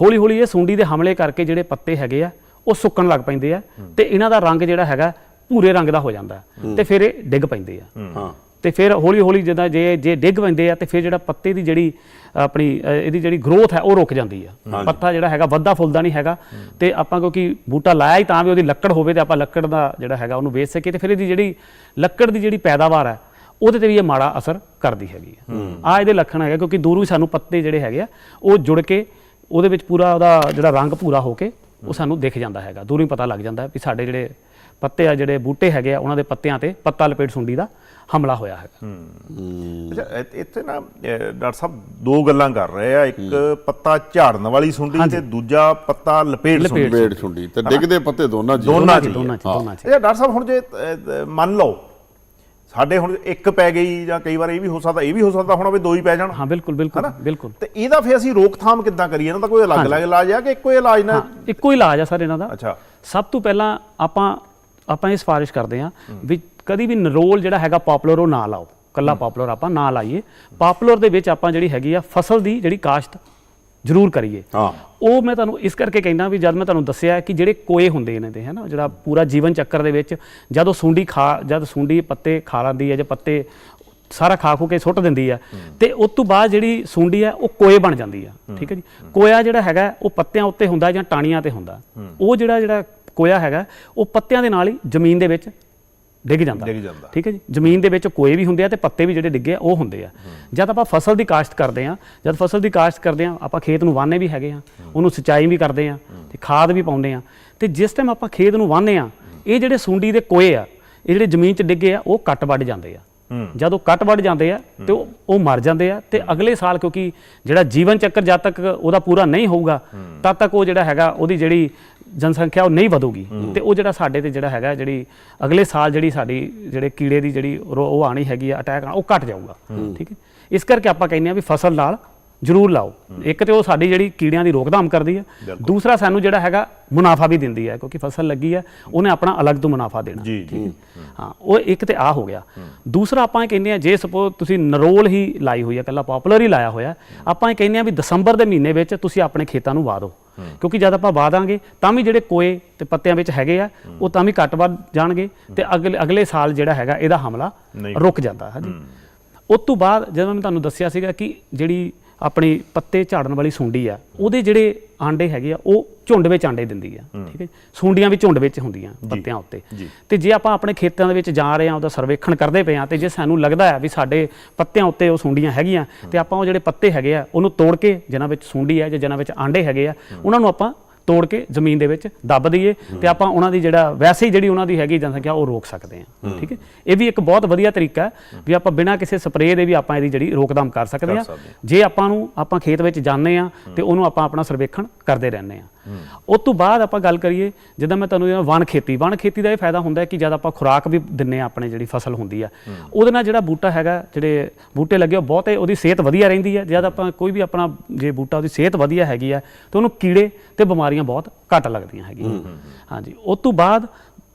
ਹੌਲੀ ਹੌਲੀ ਇਹ ਸੁੰਡੀ ਦੇ ਹਮਲੇ ਕਰਕੇ ਜਿਹੜੇ ਪੱਤੇ ਹੈਗੇ ਆ ਉਹ ਸੁੱਕਣ ਲੱਗ ਪੈਂਦੇ ਆ ਤੇ ਇਹਨਾਂ ਦਾ ਰੰਗ ਜਿਹੜਾ ਹੈਗਾ ਭੂਰੇ ਰੰਗ ਦਾ ਹੋ ਜਾਂਦਾ। ਤੇ ਫਿਰ ਇਹ ਡਿੱਗ ਪੈਂਦੇ ਆ।
ਹਾਂ।
ਤੇ ਫਿਰ ਹੌਲੀ ਹੌਲੀ ਜਿੱਦਾਂ ਜੇ ਜੇ ਡਿੱਗ ਪੈਂਦੇ ਆ ਤੇ ਫਿਰ ਜਿਹੜਾ ਪੱਤੇ ਦੀ ਜਿਹੜੀ ਆਪਣੀ ਇਹਦੀ ਜਿਹੜੀ ਗਰੋਥ ਹੈ ਉਹ ਰੁਕ ਜਾਂਦੀ ਆ। ਪੱਤਾ ਜਿਹੜਾ ਹੈਗਾ ਵੱਧਾ ਫੁੱਲਦਾ ਨਹੀਂ ਹੈਗਾ। ਤੇ ਆਪਾਂ ਕਿਉਂਕਿ ਬੂਟਾ ਲਾਇਆ ਹੀ ਤਾਂ ਵੀ ਉਹਦੀ ਲੱਕੜ ਹੋਵੇ ਤੇ ਆਪਾਂ ਲੱਕੜ ਦਾ ਜਿਹੜਾ ਹੈਗਾ ਉਹਨੂੰ ਵੇਚ ਸਕੀਏ ਤੇ ਫਿਰ ਇਹਦੀ ਜਿਹੜੀ ਲੱਕੜ ਦੀ ਜਿਹੜੀ ਪੈਦਾਵਾਰ ਹੈ ਉਹਦੇ ਤੇ ਵੀ ਇਹ ਮਾੜਾ ਅਸਰ ਕਰਦੀ ਹੈਗੀ ਆ। ਆ ਇਹਦੇ ਲੱਖਣ ਹੈਗਾ ਕਿਉਂਕਿ ਦੂਰੋਂ ਹੀ ਸਾਨੂੰ ਪੱਤੇ ਜਿਹੜੇ ਹੈਗੇ ਆ ਉਹ ਜੁੜ ਕੇ ਉਹਦੇ ਵਿੱਚ ਪੂਰਾ ਉਹਦਾ ਜਿਹੜਾ ਰੰਗ ਪੂਰਾ ਹੋ ਕੇ ਉਹ ਸਾਨੂੰ ਦਿਖ ਜਾਂਦਾ ਹੈਗਾ। ਦੂਰੋਂ ਹੀ ਪਤਾ ਲੱਗ ਜਾਂਦਾ ਵੀ ਸਾਡੇ ਜਿਹੜੇ ਪੱਤੇ ਆ ਜਿਹੜੇ ਬੂਟੇ ਹੈਗੇ ਆ ਉਹਨਾਂ ਦੇ ਪੱਤਿਆਂ ਤੇ ਪੱਤਾ ਲਪੇਟ ਸੁੰਡੀ ਦਾ ਹਮਲਾ ਹੋਇਆ ਹੈਗਾ।
ਅੱਛਾ ਇੱਥੇ ਨਾ ਡਾਕਟਰ ਸਾਹਿਬ ਦੋ ਗੱਲਾਂ ਕਰ ਰਹੇ ਆ। ਇੱਕ ਪੱਤਾ ਝਾੜਨ ਵਾਲੀ ਸੁੰਡੀ ਤੇ ਦੂਜਾ ਪੱਤਾ ਲਪੇਟ ਸੁੰਡੀ।
ਲਪੇਟ ਸੁੰਡੀ ਤੇ ਡਿੱਗਦੇ ਪੱਤੇ ਦੋਨਾਂ ਜੀ
ਦੋਨਾਂ ਚ ਹੀ
ਦੋਨਾਂ ਚ
ਹਾਂ।
ਦੋਨਾਂ ਚ
ਅੱਛਾ ਡਾਕਟਰ ਸਾਹਿਬ ਹੁਣ ਜੇ ਮੰਨ ਲਓ ਸਾਡੇ ਹੁਣ ਇੱਕ ਪੈ ਗਈ ਜਾਂ ਕਈ ਵਾਰ ਇਹ ਵੀ ਹੋ ਸਕਦਾ ਇਹ ਵੀ ਹੋ ਸਕਦਾ ਹੁਣ ਵੀ ਦੋ ਹੀ ਪੈ ਜਾਣ।
ਹਾਂ ਬਿਲਕੁਲ ਬਿਲਕੁਲ ਬਿਲਕੁਲ।
ਤੇ ਇਹਦਾ ਫਿਰ ਅਸੀਂ ਰੋਕਥਾਮ ਕਿੱਦਾਂ ਕਰੀਏ? ਇਹਨਾਂ ਦਾ ਕੋਈ ਅਲੱਗ ਅਲੱਗ ਇਲਾਜ ਆ ਕਿ ਇੱਕੋ ਹੀ ਇਲਾਜ
ਹਾਂ ਇੱਕੋ ਹੀ ਇਲਾਜ ਆ ਸਰ ਇਹਨਾਂ ਦਾ।
ਅੱਛਾ।
ਸਭ ਤੋਂ ਪਹਿਲਾਂ ਆਪਾਂ ਆਪਾਂ ਇਹ ਸਿਫਾਰਿਸ਼ ਕਰਦੇ ਹਾਂ। ਵੀ ਕਦੀ ਵੀ ਨਰੋਲ ਜਿਹੜਾ ਹੈਗਾ ਪਪੂਲਰ ਉਹ ਨਾ ਲਾਓ। ਕੱਲਾ ਪਪੂਲਰ ਆਪਾਂ ਨਾ ਲਾਈਏ। ਪਪੂਲਰ ਦੇ ਵਿੱਚ ਆਪਾਂ ਜਿਹੜੀ ਹੈਗੀ ਆ ਫਸਲ ਦੀ ਜਿਹੜੀ ਕਾਸ਼ਤ ਜ਼ਰੂਰ ਕਰੀਏ।
ਹਾਂ।
ਉਹ ਮੈਂ ਤੁਹਾਨੂੰ ਇਸ ਕਰਕੇ ਕਹਿੰਦਾ ਵੀ ਜਦ ਮੈਂ ਤੁਹਾਨੂੰ ਦੱਸਿਆ ਕਿ ਜਿਹੜੇ ਕੋਏ ਹੁੰਦੇ ਇਹਨਾਂ ਦੇ ਹੈਨਾ ਜਿਹੜਾ ਪੂਰਾ ਜੀਵਨ ਚੱਕਰ ਦੇ ਵਿੱਚ ਜਦੋਂ ਸੁੰਡੀ ਖਾ ਜਦ ਸੁੰਡੀ ਪੱਤੇ ਖਾ ਲੈਂਦੀ ਹੈ ਜਾਂ ਪੱਤੇ ਸਾਰਾ ਖਾ ਖੂ ਕੇ ਸੁੱਟ ਦਿੰਦੀ ਆ ਤੇ ਉਸ ਤੋਂ ਬਾਅਦ ਜਿਹੜੀ ਸੁੰਡੀ ਆ ਉਹ ਕੋਏ ਬਣ ਜਾਂਦੀ ਆ ਠੀਕ ਹੈ ਜੀ? ਕੋਇਆ ਜਿਹੜਾ ਹੈਗਾ ਉਹ ਪੱਤਿਆਂ ਉੱਤੇ ਹੁੰਦਾ ਜਾਂ ਟਾਣੀਆਂ ਤੇ ਹੁੰਦਾ। ਉਹ ਜਿਹੜਾ ਜਿਹੜਾ ਕੋਇਆ ਹੈਗਾ ਉਹ ਪੱਤਿਆਂ ਦੇ ਨਾਲ ਹੀ ਜ਼ਮੀਨ ਦੇ ਵਿੱਚ ਡਿੱਗ ਜਾਂਦਾ।
ਡਿੱਗ ਜਾਂਦਾ।
ਠੀਕ ਹੈ ਜੀ? ਜ਼ਮੀਨ ਦੇ ਵਿੱਚ ਕੋਏ ਵੀ ਹੁੰਦੇ ਆ ਤੇ ਪੱਤੇ ਵੀ ਜਿਹੜੇ ਡਿੱਗੇ ਆ ਉਹ ਹੁੰਦੇ ਆ। ਜਦ ਆਪਾਂ ਫਸਲ ਦੀ ਕਾਸ਼ਤ ਕਰਦੇ ਆ ਜਦ ਫਸਲ ਦੀ ਕਾਸ਼ਤ ਕਰਦੇ ਆ ਆਪਾਂ ਖੇਤ ਨੂੰ ਵਾਹਨੇ ਵੀ ਹੈਗੇ ਆ ਉਹਨੂੰ ਸਿੰਚਾਈ ਵੀ ਕਰਦੇ ਆ ਤੇ ਖਾਦ ਵੀ ਪਾਉਂਦੇ ਆ। ਤੇ ਜਿਸ ਟਾਈਮ ਆਪਾਂ ਖੇਤ ਨੂੰ ਵਾਹਨੇ ਆ ਇਹ ਜਿਹੜੇ ਸੁੰਡੀ ਦੇ ਕੋਏ ਆ ਇਹ ਜਿਹੜੇ ਜ਼ਮੀਨ 'ਚ ਡਿੱਗੇ ਆ ਉਹ ਕੱਟ ਵੱਢ ਜਾਂਦੇ ਆ। ਜਦੋਂ ਕੱਟ ਵੱਢ ਜਾਂਦੇ ਆ ਤੇ ਉਹ ਉਹ ਮਰ ਜਾਂਦੇ ਆ ਤੇ ਅਗਲੇ ਸਾਲ ਕਿਉਂਕਿ ਜਿਹੜਾ ਜੀਵਨ ਚੱਕਰ ਜਦ ਤੱਕ ਉਹਦਾ ਪੂਰਾ ਨਹੀਂ ਹੋਊਗਾ ਤਦ ਤੱਕ ਉਹ ਜਿਹੜਾ ਹੈਗਾ ਉਹਦੀ ਜਿਹੜੀ ਜਨਸੰਖਿਆ ਉਹ ਨਹੀਂ ਵਧੂਗੀ। ਤੇ ਉਹ ਜਿਹੜਾ ਸਾਡੇ ਤੇ ਜਿਹੜਾ ਹੈਗਾ ਜਿਹੜੀ ਅਗਲੇ ਸਾਲ ਜਿਹੜੀ ਸਾਡੀ ਜਿਹੜੇ ਕੀੜੇ ਦੀ ਜਿਹੜੀ ਉਹ ਆਣੀ ਹੈਗੀ ਆ ਅਟੈਕ ਉਹ ਘਟ ਜਾਊਗਾ। ਠੀਕ ਹੈ? ਇਸ ਕਰਕੇ ਆਪਾਂ ਕਹਿੰਦੇ ਆ ਵੀ ਫਸਲ ਨਾਲ ਜ਼ਰੂਰ ਲਾਓ। ਇੱਕ ਤੇ ਉਹ ਸਾਡੀ ਜਿਹੜੀ ਕੀੜਿਆਂ ਦੀ ਰੋਕਥਾਮ ਕਰਦੀ ਹੈ ਦੂਸਰਾ ਸਾਨੂੰ ਜਿਹੜਾ ਹੈਗਾ ਮੁਨਾਫਾ ਵੀ ਦਿੰਦੀ ਹੈ ਕਿਉਂਕਿ ਫਸਲ ਲੱਗੀ ਹੈ ਉਹਨੇ ਆਪਣਾ ਅਲੱਗ ਤੋਂ ਮੁਨਾਫਾ ਦੇਣਾ।
ਜੀ ਜੀ।
ਹਾਂ। ਉਹ ਇੱਕ ਤੇ ਆ ਹੋ ਗਿਆ। ਦੂਸਰਾ ਆਪਾਂ ਇਹ ਕਹਿੰਦੇ ਆ ਜੇ ਸਪੋਜ਼ ਤੁਸੀਂ ਨਰੋਲ ਹੀ ਲਾਈ ਹੋਈ ਹੈ ਕੱਲਾ ਪਪੂਲਰ ਹੀ ਲਾਇਆ ਹੋਇਆ ਆਪਾਂ ਇਹ ਕਹਿੰਦੇ ਆ ਵੀ ਦਸੰਬਰ ਦੇ ਮਹੀਨੇ ਵਿੱਚ ਤੁਸੀਂ ਆਪਣੇ ਖੇਤਾਂ ਨੂੰ ਵਾ ਦਿਓ। ਕਿਉਂਕਿ ਜਦ ਆਪਾਂ ਵਾ ਦਾਂਗੇ ਤਾਂ ਵੀ ਜਿਹੜੇ ਕੋਏ ਤੇ ਪੱਤਿਆਂ ਵਿੱਚ ਹੈਗੇ ਆ ਉਹ ਤਾਂ ਵੀ ਘੱਟ ਵੱਧ ਜਾਣਗੇ ਤੇ ਅਗਲੇ ਅਗਲੇ ਸਾਲ ਜਿਹੜਾ ਹੈਗਾ ਇਹਦਾ ਹਮਲਾ। ਰੁਕ ਜਾਂਦਾ ਹੈ ਜੀ ਉਸ ਤੋਂ ਬਾਅਦ ਜਦੋਂ ਮੈਂ ਤੁਹਾਨੂੰ ਦੱਸਿਆ ਸੀਗਾ ਕਿ ਜਿਹੜੀ ਆਪਣੀ ਪੱਤੇ ਝਾੜਨ ਵਾਲੀ ਸੁੰਡੀ ਆ ਉਹਦੇ ਜਿਹੜੇ ਆਂਡੇ ਹੈਗੇ ਆ ਉਹ ਝੁੰਡ ਵਿੱਚ ਆਂਡੇ ਦਿੰਦੀ ਆ ਠੀਕ ਹੈ ਸੁੰਡੀਆਂ ਵੀ ਝੁੰਡ ਵਿੱਚ ਹੁੰਦੀਆਂ ਪੱਤਿਆਂ ਉੱਤੇ। ਤੇ ਜੇ ਆਪਾਂ ਆਪਣੇ ਖੇਤਾਂ ਦੇ ਵਿੱਚ ਜਾ ਰਹੇ ਆ ਉਹਦਾ ਸਰਵੇਖਣ ਕਰਦੇ ਪਏ ਆ ਤੇ ਜੇ ਸਾਨੂੰ ਲੱਗਦਾ ਹੈ ਵੀ ਸਾਡੇ ਪੱਤਿਆਂ ਉੱਤੇ ਉਹ ਸੁੰਡੀਆਂ ਹੈਗੀਆਂ ਤੇ ਆਪਾਂ ਉਹ ਜਿਹੜੇ ਪੱਤੇ ਹੈਗੇ ਆ ਉਹਨੂੰ ਤੋੜ ਕੇ ਜਿਨ੍ਹਾਂ ਵਿੱਚ ਸੁੰਡੀ ਹੈ ਜਾਂ ਜਿਨ੍ਹਾਂ ਵਿੱਚ ਆਂਡੇ ਹੈਗੇ ਆ ਉਹਨਾਂ ਨੂੰ ਆਪਾਂ ਤੋੜ ਕੇ ਜ਼ਮੀਨ ਦੇ ਵਿੱਚ ਦੱਬ ਦਈਏ ਤੇ ਆਪਾਂ ਉਹਨਾਂ ਦੀ ਜਿਹੜਾ ਵੈਸੇ ਹੀ ਜਿਹੜੀ ਉਹਨਾਂ ਦੀ ਹੈਗੀ ਜਨਸੰਖਿਆ ਉਹ ਰੋਕ ਸਕਦੇ ਹਾਂ। ਠੀਕ ਹੈ? ਇਹ ਵੀ ਇੱਕ ਬਹੁਤ ਵਧੀਆ ਤਰੀਕਾ ਹੈ ਵੀ ਆਪਾਂ ਬਿਨਾਂ ਕਿਸੇ ਸਪਰੇਅ ਦੇ ਵੀ ਆਪਾਂ ਇਹਦੀ ਜਿਹੜੀ ਰੋਕਥਾਮ ਕਰ ਸਕਦੇ ਹਾਂ। ਜੇ ਆਪਾਂ ਨੂੰ ਆਪਾਂ ਖੇਤ ਵਿੱਚ ਜਾਂਦੇ ਆ ਤੇ ਉਹਨੂੰ ਆਪਾਂ ਆਪਣਾ ਸਰਵੇਖਣ ਕਰਦੇ ਰਹਿੰਦੇ ਆ ਉਸ ਤੋਂ ਬਾਅਦ ਆਪਾਂ ਗੱਲ ਕਰੀਏ ਜਿੱਦਾਂ ਮੈਂ ਤੁਹਾਨੂੰ ਇਹ ਵਣ ਖੇਤੀ। ਵਣ ਖੇਤੀ ਦਾ ਇਹ ਫਾਇਦਾ ਹੁੰਦਾ ਕਿ ਜਦ ਆਪਾਂ ਖੁਰਾਕ ਵੀ ਦਿੰਨੇ ਆ ਆਪਣੇ ਜਿਹੜੀ ਫਸਲ ਹੁੰਦੀ ਆ ਉਹਦੇ ਨਾਲ ਜਿਹੜਾ ਬੂਟਾ ਹੈਗਾ ਜਿਹੜੇ ਬੂਟੇ ਲੱਗੇ ਉਹ ਬਹੁਤੇ ਉਹਦੀ ਸਿਹਤ ਵਧੀਆ ਰਹਿੰਦੀ ਹੈ ਜਦ ਆਪਾਂ ਕੋਈ ਵੀ ਆਪਣਾ ਜੇ ਬੂਟਾ ਉਹਦੀ ਸਿਹਤ ਵਧੀਆ ਹੈਗੀ ਆ ਤੇ ਉਹਨੂੰ ਕੀੜੇ ਤੇ ਬਿਮਾਰੀਆਂ ਬਹੁਤ ਘੱਟ ਲੱਗਦੀਆਂ ਹੈਗੀਆਂ। ਹਾਂਜੀ। ਉਸ ਤੋਂ ਬਾਅਦ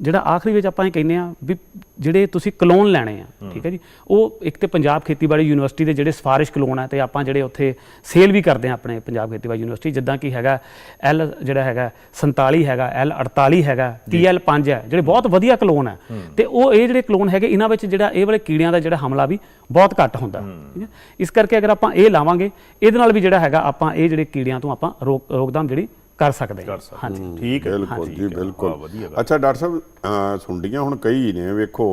ਜਿਹੜਾ ਆਖਰੀ ਵਿੱਚ ਆਪਾਂ ਇਹ ਕਹਿੰਦੇ ਆ ਵੀ ਜਿਹੜੇ ਤੁਸੀਂ ਕਲੋਨ ਲੈਣੇ ਆ ਠੀਕ ਹੈ ਜੀ ਉਹ ਇੱਕ ਤੇ ਪੰਜਾਬ ਖੇਤੀਬਾੜੀ ਯੂਨੀਵਰਸਿਟੀ ਦੇ ਜਿਹੜੇ ਸਿਫਾਰਿਸ਼ ਕਲੋਨ ਆ ਤੇ ਆਪਾਂ ਜਿਹੜੇ ਉੱਥੇ ਸੇਲ ਵੀ ਕਰਦੇ ਆ ਆਪਣੇ ਪੰਜਾਬ ਖੇਤੀਬਾੜੀ ਯੂਨੀਵਰਸਿਟੀ ਜਿੱਦਾਂ ਕਿ ਹੈਗਾ ਐਲ ਜਿਹੜਾ ਹੈਗਾ 47 ਹੈਗਾ ਐਲ 48 ਹੈਗਾ TL 5 ਹੈ ਜਿਹੜੇ ਬਹੁਤ ਵਧੀਆ ਕਲੋਨ ਹੈ। ਤੇ ਉਹ ਇਹ ਜਿਹੜੇ ਕਲੋਨ ਹੈਗੇ ਇਹਨਾਂ ਵਿੱਚ ਜਿਹੜਾ ਇਹ ਵਾਲੇ ਕੀੜਿਆਂ ਦਾ ਜਿਹੜਾ ਹਮਲਾ ਵੀ ਬਹੁਤ ਘੱਟ ਹੁੰਦਾ ਠੀਕ ਹੈ। ਇਸ ਕਰਕੇ ਅਗਰ ਆਪਾਂ ਇਹ ਲਾਵਾਂਗੇ ਇਹਦੇ ਨਾਲ ਵੀ ਜਿਹੜਾ ਹੈਗਾ ਆਪਾਂ ਇਹ ਜਿਹੜੇ ਕੀੜਿਆਂ ਤੋਂ ਆਪਾਂ ਰੋਕ ਰੋਕਥਾਮ ਜਿਹੜੀ ਕਰ ਸਕਦੇ ਹਾਂ।
ਕਰ ਸਕਦੇ
ਹਾਂਜੀ।
ਠੀਕ ਹੈ।
ਬਿਲਕੁਲ ਜੀ। ਬਿਲਕੁਲ। ਅੱਛਾ ਡਾਕਟਰ ਸਾਹਿਬ ਸੁੰਡੀਆਂ ਹੁਣ ਕਈ ਨੇ ਵੇਖੋ।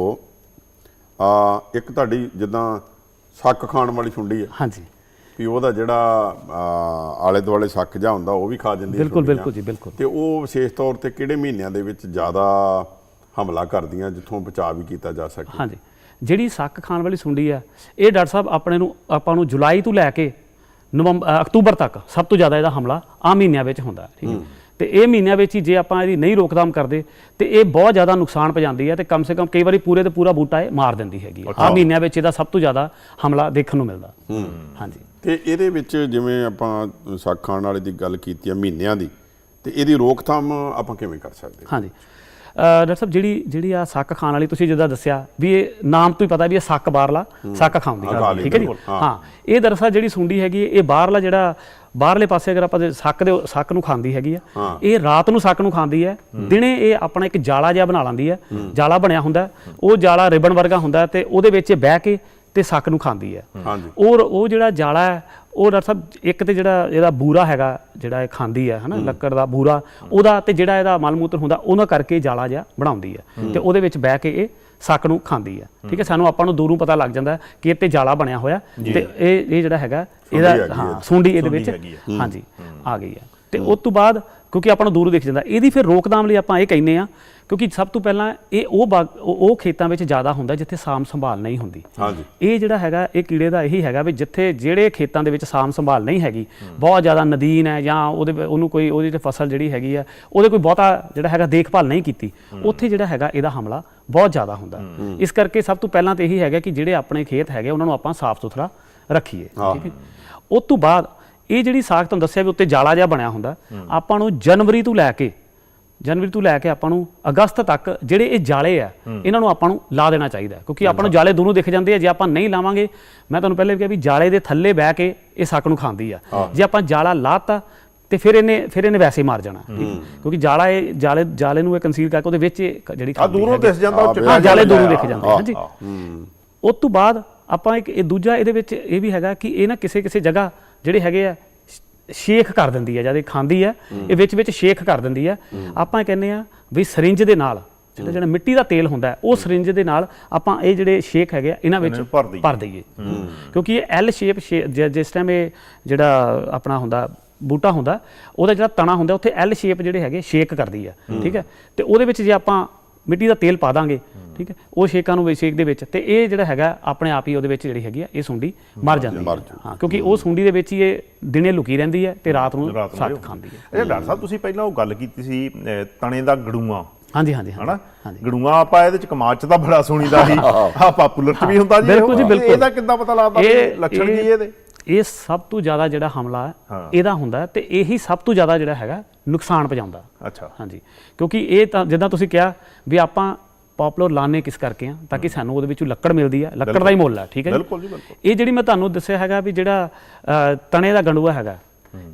ਆ ਇੱਕ ਤੁਹਾਡੀ ਜਿੱਦਾਂ ਸੱਕ ਖਾਣ ਵਾਲੀ ਸੁੰਡੀ ਹੈ
ਹਾਂਜੀ।
ਵੀ ਉਹਦਾ ਜਿਹੜਾ ਆਲੇ ਦੁਆਲੇ ਸੱਕ ਜਾ ਹੁੰਦਾ ਉਹ ਵੀ ਖਾ ਜਾਂਦੀ ਹੈ
ਬਿਲਕੁਲ। ਬਿਲਕੁਲ ਜੀ ਬਿਲਕੁਲ।
ਤੇ ਉਹ ਵਿਸ਼ੇਸ਼ ਤੌਰ ਤੇ ਕਿਹੜੇ ਮਹੀਨਿਆਂ ਦੇ ਵਿੱਚ ਜ਼ਿਆਦਾ ਹਮਲਾ ਕਰਦੀਆਂ ਜਿੱਥੋਂ ਬਚਾਅ ਵੀ ਕੀਤਾ ਜਾ ਸਕੇ?
ਹਾਂਜੀ। ਜਿਹੜੀ ਸੱਕ ਖਾਣ ਵਾਲੀ ਸੁੰਡੀ ਆ ਇਹ ਡਾਕਟਰ ਸਾਹਿਬ ਆਪਣੇ ਨੂੰ ਆਪਾਂ ਨੂੰ ਜੁਲਾਈ ਤੋਂ ਲੈ ਕੇ ਨਵੰਬਰ ਅਕਤੂਬਰ ਤੱਕ ਸਭ ਤੋਂ ਜ਼ਿਆਦਾ ਇਹਦਾ ਹਮਲਾ ਆ ਮਹੀਨਿਆਂ ਵਿੱਚ ਹੁੰਦਾ ਹੈ, ਠੀਕ ਹੈ। ਤੇ ਇਹ ਮਹੀਨਿਆਂ ਵਿੱਚ ਹੀ ਜੇ ਆਪਾਂ ਇਹਦੀ ਨਹੀਂ ਰੋਕਥਾਮ ਕਰਦੇ ਤੇ ਇਹ ਬਹੁਤ ਜ਼ਿਆਦਾ ਨੁਕਸਾਨ ਪਹੁੰਚਾਉਂਦੀ ਹੈ ਤੇ ਕਮ ਸੇ ਕਮ ਕਈ ਵਾਰੀ ਪੂਰੇ ਤੇ ਪੂਰਾ ਬੂਟਾ ਇਹ ਮਾਰ ਦਿੰਦੀ ਹੈਗੀ ਆ ਮਹੀਨਿਆਂ ਵਿੱਚ ਇਹਦਾ ਸਭ ਤੋਂ ਜ਼ਿਆਦਾ ਹਮਲਾ ਦੇਖਣ ਨੂੰ ਮਿਲਦਾ। ਹਾਂਜੀ।
ਤੇ ਇਹਦੇ ਵਿੱਚ ਜਿਵੇਂ ਆਪਾਂ ਸੱਕ ਖਾਣ ਵਾਲੇ ਦੀ ਗੱਲ ਕੀਤੀ ਹੈ ਮਹੀਨਿਆਂ ਦੀ ਤੇ ਇਹਦੀ ਰੋਕਥਾਮ ਆਪਾਂ ਕਿਵੇਂ ਕਰ ਸਕਦੇ?
ਹਾਂਜੀ। ਅ, ਡਾਕਟਰ ਸਾਹਿਬ ਜਿਹੜੀ ਜਿਹੜੀ ਆ ਸੱਕ ਖਾਣ ਵਾਲੀ ਤੁਸੀਂ ਜਿੱਦਾਂ ਦੱਸਿਆ ਵੀ ਇਹ ਨਾਮ ਤੋਂ ਹੀ ਪਤਾ ਵੀ ਇਹ ਸੱਕ ਬਾਹਰਲਾ ਸੱਕ ਖਾਉਂਦੀ
ਹਾਂ,
ਠੀਕ ਹੈ ਜੀ
ਹਾਂ।
ਇਹ ਦਰਅਸਲ ਜਿਹੜੀ ਸੁੰਡੀ ਹੈਗੀ ਇਹ ਬਾਹਰਲਾ ਜਿਹੜਾ ਬਾਹਰਲੇ ਪਾਸੇ ਅਗਰ ਆਪਾਂ ਸੱਕ ਦੇ ਸੱਕ ਨੂੰ ਖਾਂਦੀ ਹੈਗੀ ਆ। ਇਹ ਰਾਤ ਨੂੰ ਸੱਕ ਨੂੰ ਖਾਂਦੀ ਹੈ ਦਿਨੇ ਇਹ ਆਪਣਾ ਇੱਕ ਜਾਲਾ ਜਿਹਾ ਬਣਾ ਲੈਂਦੀ ਹੈ ਜਾਲਾ ਬਣਿਆ ਹੁੰਦਾ। ਉਹ ਜਾਲਾ ਰਿਬਨ ਵਰਗਾ ਹੁੰਦਾ ਤੇ ਉਹਦੇ ਵਿੱਚ ਬਹਿ ਕੇ ਤੇ ਸੱਕ ਨੂੰ ਖਾਂਦੀ ਹੈ।
ਹਾਂਜੀ।
ਔਰ ਉਹ ਜਿਹੜਾ ਜਾਲਾ ਹੈ ਉਹ ਡਾਕਟਰ ਸਾਹਿਬ ਇੱਕ ਤੇ ਜਿਹੜਾ ਇਹਦਾ ਬੂਰਾ ਹੈਗਾ ਜਿਹੜਾ ਇਹ ਖਾਂਦੀ ਹੈ ਹਨਾ ਲੱਕੜ ਦਾ ਬੂਰਾ ਉਹਦਾ ਤੇ ਜਿਹੜਾ ਇਹਦਾ ਮਲ ਮੂਤਰ ਹੁੰਦਾ ਉਹਨਾਂ ਕਰਕੇ ਜਾਲਾ ਜਿਹਾ ਬਣਾਉਂਦੀ ਹੈ। ਤੇ ਉਹਦੇ ਵਿੱਚ ਬਹਿ ਕੇ ਇਹ ਸੱਕ ਨੂੰ ਖਾਂਦੀ ਹੈ। ਠੀਕ ਹੈ ਸਾਨੂੰ ਆਪਾਂ ਨੂੰ ਦੂਰੋਂ ਪਤਾ ਲੱਗ ਜਾਂਦਾ ਕਿ ਇਹ ਤੇ ਜਾਲਾ ਬਣਿਆ ਹੋਇਆ ਤੇ ਇਹ ਇਹ ਜਿਹੜਾ ਹੈਗਾ ਇਹਦਾ
ਹੈ।
ਸੁੰਡੀ ਇਹਦੇ ਵਿੱਚ। ਹਾਂਜੀ ਆ ਗਈ ਹੈ। ਤੇ ਉਸ ਤੋਂ ਬਾਅਦ ਕਿਉਂਕਿ ਆਪਾਂ ਨੂੰ ਦੂਰੋਂ ਦਿਖ ਜਾਂਦਾ ਇਹਦੀ ਫਿਰ ਰੋਕਥਾਮ ਲਈ ਆਪਾਂ ਇਹ ਕਹਿੰਨੇ ਆ ਕਿਉਂਕਿ ਸਭ ਤੋਂ ਪਹਿਲਾਂ ਇਹ ਉਹ ਬਾਗ- ਉਹ ਉਹ ਖੇਤਾਂ ਵਿੱਚ ਜ਼ਿਆਦਾ ਹੁੰਦਾ ਜਿੱਥੇ ਸਾਮ ਸੰਭਾਲ ਨਹੀਂ ਹੁੰਦੀ।
ਹਾਂਜੀ।
ਇਹ ਜਿਹੜਾ ਹੈਗਾ ਇਹ ਕੀੜੇ ਦਾ ਇਹੀ ਹੈਗਾ ਵੀ ਜਿੱਥੇ ਜਿਹੜੇ ਖੇਤਾਂ ਦੇ ਵਿੱਚ ਸਾਮ ਸੰਭਾਲ ਨਹੀਂ ਹੈਗੀ ਬਹੁਤ ਜ਼ਿਆਦਾ ਨਦੀਨ ਹੈ ਜਾਂ ਉਹਦੇ ਵ- ਉਹਨੂੰ ਕੋਈ ਉਹਦੀ ਤੇ ਫਸਲ ਜਿਹੜੀ ਹੈਗੀ ਆ ਉਹਦੇ ਕੋਈ ਬਹੁਤਾ ਜਿਹੜਾ ਹੈਗਾ ਦੇਖਭਾਲ ਨਹੀਂ ਕੀਤੀ। ਉੱਥੇ ਜਿਹੜਾ ਹੈਗਾ ਇਹਦਾ ਹਮਲਾ ਬਹੁਤ ਜ਼ਿਆਦਾ ਹੁੰਦਾ। ਇਸ ਕਰਕੇ ਸਭ ਤੋਂ ਪਹਿਲਾਂ ਤੇ ਇਹੀ ਹੈਗਾ ਕਿ ਜਿਹੜੇ ਆਪਣੇ ਖੇਤ ਹੈਗੇ ਉਹਨਾਂ ਨੂੰ ਆਪਾਂ ਸਾਫ਼ ਸੁਥਰਾ ਰੱਖੀਏ। ਠੀਕ ਹੈ ਉਸ ਤੋਂ ਬਾਅਦ ਇਹ ਜਿਹੜੀ ਸਾਖ ਤੁਹਾਨੂੰ ਦੱਸਿਆ ਵੀ ਉੱਤੇ ਜਾਲਾ ਜਿਹਾ ਬਣਿਆ ਹੁੰਦਾ ਆਪਾਂ ਨੂੰ ਜਨਵਰੀ ਤੋਂ ਲੈ ਕੇ ਜਨਵਰੀ ਤੋਂ ਲੈ ਕੇ ਆਪਾਂ ਨੂੰ ਅਗਸਤ ਤੱਕ ਜਿਹੜੇ ਇਹ ਜਾਲੇ ਆ ਇਹਨਾਂ ਨੂੰ ਆਪਾਂ ਨੂੰ ਲਾ ਦੇਣਾ ਚਾਹੀਦਾ। ਕਿਉਂਕਿ ਆਪਾਂ ਨੂੰ ਜਾਲੇ ਦੋਨੋਂ ਦਿਖ ਜਾਂਦੇ ਆ ਜੇ ਆਪਾਂ ਨਹੀਂ ਲਾਵਾਂਗੇ ਮੈਂ ਤੁਹਾਨੂੰ ਪਹਿਲੇ ਵੀ ਕਿਹਾ ਵੀ ਜਾਲੇ ਦੇ ਥੱਲੇ ਬਹਿ ਕੇ ਇਹ ਸੱਕ ਨੂੰ ਖਾਂਦੀ ਆ ਜੇ ਆਪਾਂ ਜਾਲਾ ਲਾਤਾ ਤੇ ਫਿਰ ਇਹਨੇ ਫਿਰ ਇਹਨੇ ਵੈਸੇ ਮਾਰ ਜਾਣਾ? ਕਿਉਂਕਿ ਜਾਲਾ ਇਹ ਜਾਲੇ ਜਾਲੇ ਨੂੰ ਇਹ ਕੰਸੀਲ ਕਰਕੇ ਉਹਦੇ ਵਿੱਚ ਜਿਹੜੀ
ਆ ਦੂਰੋਂ। ਦਿਸ ਜਾਂਦਾ ਉਹ ਚਿੱਟਾ
ਜਾਲੇ ਦੂਰੋਂ ਦਿਖ ਜਾਂਦੇ ਹਾਂਜੀ। ਉਸ ਤੋਂ ਬਾਅਦ ਆਪਾਂ ਇੱਕ ਇਹ ਦੂਜਾ ਇਹਦੇ ਵਿੱਚ ਇਹ ਵੀ ਹੈਗਾ ਕਿ ਇਹ ਨਾ ਕਿਸੇ ਕਿਸੇ ਜਗ੍ਹਾ ਜਿਹੜੇ ਹੈਗੇ ਆ ਸ਼ੇਖ ਕਰ ਦਿੰਦੀ ਹੈ ਜਦ ਇਹ ਖਾਂਦੀ ਹੈ ਇਹ ਵਿੱਚ ਵਿੱਚ ਸ਼ੇਖ ਕਰ ਦਿੰਦੀ ਹੈ। ਆਪਾਂ ਕਹਿੰਦੇ ਆ ਵੀ ਸਰਿੰਜ ਦੇ ਨਾਲ ਜਿਹੜਾ ਜਿਹੜਾ ਮਿੱਟੀ ਦਾ ਤੇਲ ਹੁੰਦਾ ਉਹ ਸਰਿੰਜ ਦੇ ਨਾਲ ਆਪਾਂ ਇਹ ਜਿਹੜੇ ਸ਼ੇਕ ਹੈਗੇ ਇਹਨਾਂ ਵਿੱਚ।
ਭਰ ਦਈਏ।
ਕਿਉਂਕਿ ਇਹ ਐਲ ਸ਼ੇਪ ਜਿਸ ਟਾਈਮ ਇਹ ਜਿਹੜਾ ਆਪਣਾ ਹੁੰਦਾ ਬੂਟਾ ਹੁੰਦਾ ਉਹਦਾ ਜਿਹੜਾ ਤਣਾ ਹੁੰਦਾ ਉੱਥੇ ਐਲ ਸ਼ੇਪ ਜਿਹੜੇ ਹੈਗੇ ਸ਼ੇਕ ਕਰਦੀ ਆ ਠੀਕ ਹੈ? ਤੇ ਉਹਦੇ ਵਿੱਚ ਜੇ ਆਪਾਂ ਮਿੱਟੀ ਦਾ ਤੇਲ ਪਾ ਦਾਂਗੇ ਠੀਕ ਹੈ? ਉਹ ਸ਼ੇਕਾਂ ਨੂੰ ਸ਼ੇਕ ਦੇ ਵਿੱਚ ਤੇ ਇਹ ਜਿਹੜਾ ਹੈਗਾ ਆਪਣੇ ਆਪ ਹੀ ਉਹਦੇ ਵਿੱਚ ਜਿਹੜੀ ਹੈਗੀ ਆ ਇਹ ਸੁੰਡੀ ਮਰ ਜਾਂਦੀ ਹੈ। ਹਾਂ। ਕਿਉਂਕਿ ਉਹ ਸੁੰਡੀ ਦੇ ਵਿੱਚ ਹੀ ਇਹ ਦਿਨੇ ਲੁਕੀ ਰਹਿੰਦੀ ਹੈ ਤੇ ਰਾਤ ਨੂੰ
ਇਹ
ਖਾਂਦੀ ਹੈ।
ਅੱਛਾ ਡਾਕਟਰ ਸਾਹਿਬ ਤੁਸੀਂ ਪਹਿਲਾਂ ਉਹ ਗੱਲ ਕੀਤੀ ਸੀ ਤਣੇ ਦਾ ਗੜੂਆ।
ਹਾਂਜੀ ਹਾਂਜੀ
ਹਨਾ?
ਹਾਂਜੀ।
ਗੜੂਆ ਆਪਾਂ ਇਹਦੇ ਚ ਕਮਾਦ ਚ ਤਾਂ ਬੜਾ ਸੁਣੀਦਾ ਸੀ। ਆ ਪਾਪੂਲਰ ਚ ਵੀ ਹੁੰਦਾ ਜੀ
ਬਿਲਕੁਲ ਜੀ,
ਇਹ-
ਬਿਲਕੁਲ।
ਇਹਦਾ ਕਿੱਦਾਂ ਪਤਾ ਲੱਗਦਾ ਲੱਛਣ ਕੀ ਇਹਦੇ?
ਇਹ ਸਭ ਤੋਂ ਜ਼ਿਆਦਾ ਜਿਹੜਾ ਹਮਲਾ ਹੈ। ਇਹਦਾ ਹੁੰਦਾ ਤੇ ਇਹੀ ਸਭ ਤੋਂ ਜ਼ਿਆਦਾ ਜਿਹੜਾ ਹੈਗਾ ਨੁਕਸਾਨ ਪਹੁੰਚਾਉਂਦਾ।
ਅੱਛਾ।
ਹਾਂਜੀ। ਕਿਉਂਕਿ ਇਹ ਤਾਂ ਜਿੱਦਾਂ ਤੁਸੀਂ ਕਿਹਾ ਵੀ ਆਪਾਂ ਪਪੂਲਰ ਲਾਣੇ ਕਿਸ ਕਰਕੇ ਆ ਤਾਂ ਕਿ ਸਾਨੂੰ ਉਹਦੇ ਵਿੱਚੋਂ ਲੱਕੜ ਮਿਲਦੀ ਹੈ ਲੱਕੜ ਦਾ ਹੀ ਮੁੱਲ ਹੈ ਠੀਕ ਹੈ?
ਬਿਲਕੁਲ ਜੀ, ਬਿਲਕੁਲ।
ਇਹ ਜਿਹੜੀ ਮੈਂ ਤੁਹਾਨੂੰ ਦੱਸਿਆ ਹੈਗਾ ਵੀ ਜਿਹੜਾ ਤਣੇ ਦਾ ਗੰਡੂਆ ਹੈਗਾ